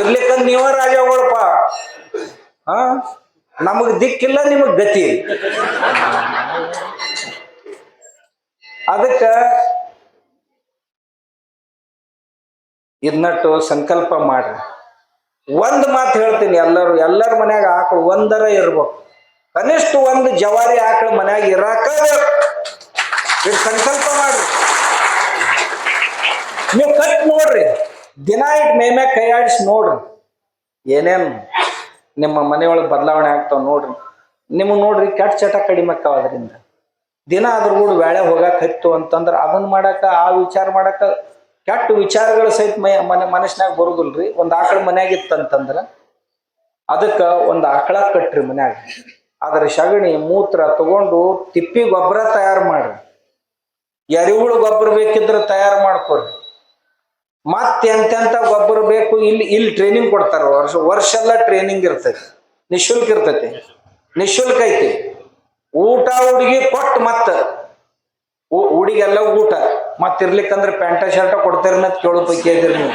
ಇರ್ಲಿಕ್ಕ ನೀವ ರಾಜಗಳಪ್ಪ. ಹಾ ನಮಗ್ ದಿಕ್ಕಿಲ್ಲ, ನಿಮಗ್ ಗತಿ ಅದಕ್ಕ ಇದನ್ನಟ್ಟು ಸಂಕಲ್ಪ ಮಾಡ್ರಿ. ಒಂದ್ ಮಾತು ಹೇಳ್ತೀನಿ ಎಲ್ಲರೂ, ಎಲ್ಲರ ಮನ್ಯಾಗ ಆಕಳು ಒಂದರ ಇರ್ಬೇಕು. ಕನಿಷ್ಠ ಒಂದು ಜವಾರಿ ಆಕಳು ಮನ್ಯಾಗ ಇರಾಕ ಸಂಕಲ್ಪ ಮಾಡ್ರಿ. ನೀವು ಕಟ್ ನೋಡ್ರಿ. ದಿನ ಇಟ್ ಮೇಮ್ಯಾಗ ಕೈ ಆಡಿಸಿ ನೋಡ್ರಿ. ಏನೇನು ನಿಮ್ಮ ಮನೆಯೊಳಗೆ ಬದಲಾವಣೆ ಆಗ್ತಾವ ನೋಡ್ರಿ. ನಿಮ್ಮ ನೋಡ್ರಿ ಕೆಟ್ಟ ಚಟ ಕಡಿಮೆ ಅದರಿಂದ. ದಿನ ಅದ್ರ ಕೂಡ ವೇಳೆ ಹೋಗಕ್ಕೆ ಹತ್ತು ಅಂತಂದ್ರೆ ಅದನ್ನ ಮಾಡಕ, ಆ ವಿಚಾರ ಮಾಡಕ ಕೆಟ್ಟ ವಿಚಾರಗಳು ಸಹಿತ ಮೈ ಮನೆ ಮನಸ್ಸಿನಾಗ ಬರುದಿಲ್ರಿ. ಒಂದು ಆಕಳ ಮನ್ಯಾಗ ಇತ್ತಂತಂದ್ರೆ ಅದಕ್ಕೆ ಒಂದು ಆಕಳ ಕಟ್ಟ್ರಿ ಮನ್ಯಾಗ. ಅದರ ಸಗಣಿ ಮೂತ್ರ ತಗೊಂಡು ತಿಪ್ಪಿ ಗೊಬ್ಬರ ತಯಾರು ಮಾಡ್ರಿ. ಎರಿಹುಳು ಗೊಬ್ಬರ ಬೇಕಿದ್ರೆ ತಯಾರು ಮಾಡ್ಕೊರಿ. ಮತ್ತೆ ಎಂತೆಂತ ಗೊಬ್ಬರ ಬೇಕು? ಇಲ್ಲಿ ಇಲ್ಲಿ ಟ್ರೈನಿಂಗ್ ಕೊಡ್ತಾರ. ವರ್ಷ ವರ್ಷ ಎಲ್ಲ ಟ್ರೈನಿಂಗ್ ಇರ್ತೈತಿ ನಿಶುಲ್ಕ ಇರ್ತೈತಿ ನಿಶುಲ್ಕ ಐತಿ. ಊಟ ಹುಡುಗಿ ಕೊಟ್ಟು ಮತ್ತ. ಹುಡುಗೆಲ್ಲ ಊಟ. ಮತ್ತಿರ್ಲಿಕ್ಕಂದ್ರೆ ಪ್ಯಾಂಟ, ಶರ್ಟ ಕೊಡ್ತಾರನ್ನ ಕೇಳೋ ಪೈಕಿ ನೀವು.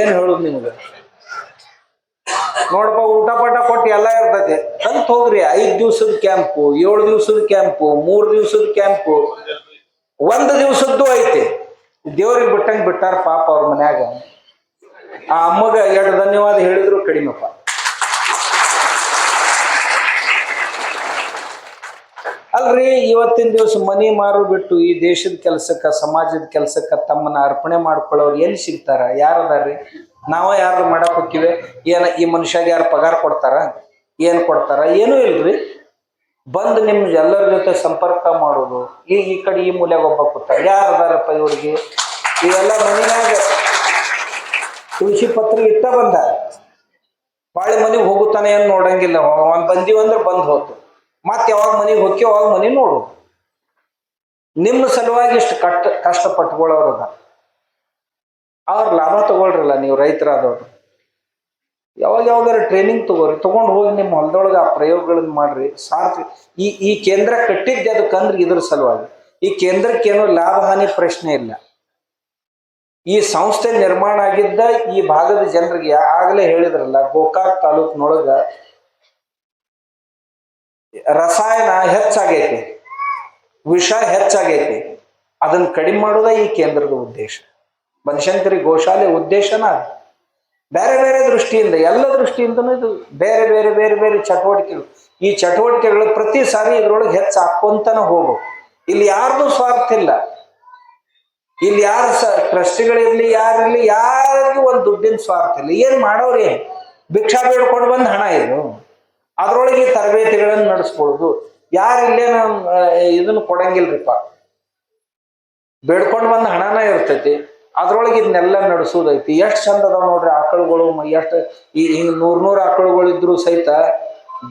ಏನು ಹೇಳುದು ನಿಮ್ಗೆ? ನೋಡಪ್ಪ, ಊಟ ಪಟ ಕೊಟ್ಟು ಎಲ್ಲ ಇರ್ತೈತಿ ಕಲ್ತ್ ಹೋಗ್ರಿ ಐದ್ ದಿವ್ಸದ ಕ್ಯಾಂಪು ಏಳು ದಿವ್ಸದ ಕ್ಯಾಂಪು ಮೂರ್ ದಿವ್ಸದ ಕ್ಯಾಂಪು ಒಂದ್ ದಿವ್ಸದ್ದು ಐತಿ. ದೇವ್ರಿಗೆ ಬಿಟ್ಟಂಗೆ ಬಿಟ್ಟಾರ ಪಾಪ ಅವ್ರ ಮನ್ಯಾಗ. ಆ ಅಮ್ಮಗ ಎರಡು ಧನ್ಯವಾದ ಹೇಳಿದ್ರು ಕಡಿಮೆಪ್ಪ. ಅಲ್ರಿ, ಇವತ್ತಿನ ದಿವಸ ಮನಿ ಮಾರು ಬಿಟ್ಟು ಈ ದೇಶದ ಕೆಲ್ಸಕ್ಕ, ಸಮಾಜದ ಕೆಲ್ಸಕ್ಕ ತಮ್ಮನ್ನ ಅರ್ಪಣೆ ಮಾಡ್ಕೊಳ್ಳೋರು ಎಲ್ಲಿ ಸಿಗ್ತಾರ? ಯಾರದಾರ್ರಿ ನಾವ ಯಾರು ಮಾಡಕ್ ಹೋಗ್ತಿವಿ? ಏನ ಈ ಮನುಷ್ಯಾಗ ಯಾರು ಪಗಾರ ಕೊಡ್ತಾರ? ಏನ್ ಕೊಡ್ತಾರ? ಏನೂ ಇಲ್ರಿ. ಬಂದು ನಿಮ್ ಎಲ್ಲರ ಜೊತೆ ಸಂಪರ್ಕ ಮಾಡೋದು, ಈ ಈ ಕಡೆ ಈ ಮೂಲೆಗೆ ಒಬ್ಬ ಯಾರು ಅದಾರಪ್ಪ ಇವ್ರಿಗೆ? ಇವೆಲ್ಲ ಮನೆಯಾಗ ತುಳಸಿ ಪತ್ರ ಇಟ್ಟ ಬಂದ. ಬಾಳೆ ಮನೆಗೆ ಹೋಗುತ್ತಾನೆ ಏನು ನೋಡಂಗಿಲ್ಲ ಒಂದ್ ಬಂದೀವಿ ಅಂದ್ರೆ ಬಂದ್ ಹೋತು. ಮತ್ತೆ ಯಾವಾಗ ಮನೆಗೆ ಹೋಗಿ ಅವಾಗ ಮನೆ ನೋಡು. ನಿಮ್ಮ ಸಲುವಾಗಿ ಇಷ್ಟು ಕಷ್ಟ ಕಷ್ಟ ಪಟ್ಕೊಳ್ಳೋರದ ಅವ್ರ ಲಾಭ ತಗೊಳ್ರಲ್ಲ ನೀವು ರೈತರಾದವ್ರು. ಯಾವಾಗ ಯಾವ್ದಾರ ಟ್ರೈನಿಂಗ್ ತಗೋರಿ, ತಗೊಂಡು ಹೋಗಿ ನಿಮ್ಮ ಹೊಲದೊಳಗೆ ಆ ಪ್ರಯೋಗಗಳನ್ನ ಮಾಡ್ರಿ ಸಾರ್ಥಿ ಈ ಈ ಕೇಂದ್ರ ಕಟ್ಟಿದ್ದೆ ಅದಕ್ಕಂದ್ರೆ ಇದ್ರ ಸಲುವಾಗಿ. ಈ ಕೇಂದ್ರಕ್ಕೇನೋ ಲಾಭ, ಹಾನಿ ಪ್ರಶ್ನೆ ಇಲ್ಲ. ಈ ಸಂಸ್ಥೆ ನಿರ್ಮಾಣ ಆಗಿದ್ದ ಈ ಭಾಗದ ಜನರಿಗೆ ಆಗಲೇ ಹೇಳಿದ್ರಲ್ಲ, ಗೋಕಾಕ್ ತಾಲೂಕಿನೊಳಗ ರಸಾಯನ ಹೆಚ್ಚಾಗೈತಿ, ವಿಷ ಹೆಚ್ಚಾಗೈತಿ. ಅದನ್ನ ಕಡಿಮೆ ಮಾಡೋದ ಈ ಕೇಂದ್ರದ ಉದ್ದೇಶ. ಬನಶಂಕರಿ ಗೋಶಾಲೆ ಉದ್ದೇಶನ ಅದು. ಬೇರೆ ಬೇರೆ ದೃಷ್ಟಿಯಿಂದ, ಎಲ್ಲ ದೃಷ್ಟಿಯಿಂದನೂ ಇದು ಬೇರೆ ಬೇರೆ ಬೇರೆ ಬೇರೆ ಚಟುವಟಿಕೆಗಳು. ಈ ಚಟುವಟಿಕೆಗಳು ಪ್ರತಿ ಸಾರಿ ಇದ್ರೊಳಗೆ ಹೆಚ್ಚು ಹಾಕೊಂತನ ಹೋಗ್ಬೇಕು. ಇಲ್ಲಿ ಯಾರ್ದು ಸ್ವಾರ್ಥ ಇಲ್ಲ. ಇಲ್ಲಿ ಯಾರು ಸ ಟ್ರಸ್ಟಿಗಳಿರ್ಲಿ ಯಾರಿರ್ಲಿ ಯಾರಿಗೂ ಒಂದು ದುಡ್ಡಿನ ಸ್ವಾರ್ಥ ಇಲ್ಲ. ಏನ್ ಮಾಡೋರಿ ಭಿಕ್ಷಾ ಬೇಡ್ಕೊಂಡು ಬಂದು ಹಣ ಇದು ಅದ್ರೊಳಗೆ ಈ ತರಬೇತಿಗಳನ್ನು ನಡೆಸ್ಕೊಳ್ಳೋದು. ಯಾರು ಇದನ್ನು ಇದನ್ನ ಕೊಡಂಗಿಲ್ರಿಪ್ಪ. ಬೇಡ್ಕೊಂಡು ಬಂದು ಹಣನ ಇರ್ತೈತಿ. ಅದ್ರೊಳಗೆ ಇದನ್ನೆಲ್ಲ ನಡೆಸೋದೈತಿ. ಎಷ್ಟು ಚಂದ ಅದಾವ ನೋಡ್ರಿ ಆಕಳುಗಳು ಎಷ್ಟು ಈ ಹಿಂಗ್ ನೂರ್ ನೂರ್ ಆಕಳುಗಳು ಇದ್ರು ಸಹಿತ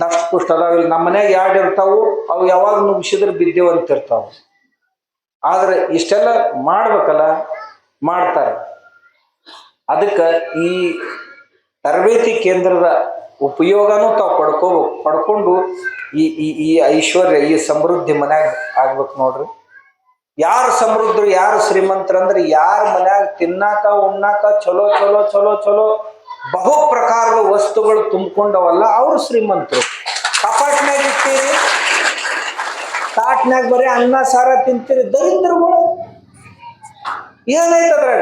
ದಷ್ಟ ಪುಷ್ಟ ಅದಾವ. ಇಲ್ಲಿ ನಮ್ಮ ಮನ್ಯಾಗ ಎರಡು ಇರ್ತಾವು ಅವು ಯಾವಾಗ ನುಗ್ಸಿದ್ರೆ ಬಿದ್ದೇವಂತ ಇರ್ತಾವ. ಆದ್ರೆ ಇಷ್ಟೆಲ್ಲ ಮಾಡ್ಬೇಕಲ್ಲ, ಮಾಡ್ತಾರೆ. ಅದಕ್ಕೆ ಈ ತರಬೇತಿ ಕೇಂದ್ರದ ಉಪಯೋಗನೂ ತಾವು ಪಡ್ಕೋಬೇಕು, ಪಡ್ಕೊಂಡು ಈ ಈ ಈ ಐಶ್ವರ್ಯ, ಈ ಸಮೃದ್ಧಿ ಮನ್ಯಾಗ ಆಗ್ಬೇಕು ನೋಡ್ರಿ. ಯಾರು ಸಮೃದ್ಧರು, ಯಾರು ಶ್ರೀಮಂತರು ಅಂದ್ರೆ ಯಾರ ಮನ್ಯಾಗ ತಿನ್ನಾಕ, ಉಣ್ಣಾಕ ಚಲೋ ಚಲೋ ಚಲೋ ಚಲೋ ಬಹು ಪ್ರಕಾರದ ವಸ್ತುಗಳು ತುಂಬಿಕೊಂಡವಲ್ಲ ಅವ್ರು ಶ್ರೀಮಂತರು. ಕಪಾಟ್ನಾಗ ಇರ್ತೀರಿ ತಾಟ್ನಾಗ ಬರೀ ಅನ್ನ, ಸಾರ ತಿಂತೀರಿ, ದರಿದ್ರಗಳು. ಏನೈತೆ ಅದ್ರಾಗ?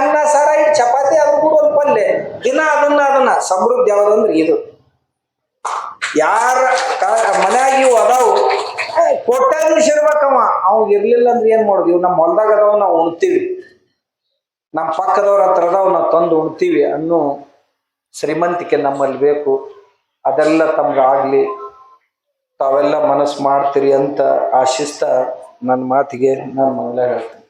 ಅನ್ನ, ಸಾರ ಇಟ್ಟು ಚಪಾತಿ ಅದ್ರ ಕೂಡ ಒಂದು ಪಲ್ಯ ದಿನ ಅದನ್ನ ಅದನ್ನ. ಸಮೃದ್ಧಿ ಯಾವ್ದಂದ್ರೆ ಇದು. ಯಾರ ಮನ್ಯಾಗ ಇವು ಅದಾವು ಕೊಟ್ಟಾದೀಶ ಇರ್ಬೇಕವ ಅವ್ ಇರ್ಲಿಲ್ಲ ಅಂದ್ರೆ ಏನ್ ಮಾಡಿದ್ವಿ ನಮ್ಮ ಹೊಲ್ದಾಗ ಅದಾವ ನಾವು ಉಣ್ತೀವಿ. ನಮ್ಮ ಪಕ್ಕದವ್ರ ಹತ್ರ ಅದಾವ ನಾವು ತಂದು ಉಣ್ತೀವಿ ಅನ್ನೋ ಶ್ರೀಮಂತಿಕೆ ನಮ್ಮಲ್ಲಿ ಬೇಕು. ಅದೆಲ್ಲ ತಮ್ಗಾಗ್ಲಿ ತಾವೆಲ್ಲ ಮನಸ್ಸು ಮಾಡ್ತೀರಿ ಅಂತ ಆಶಿಸ್ತಾ ನನ್ನ ಮಾತಿಗೆ ನಾನು ಮೊದಲೇ ಹೇಳ್ತೀನಿ.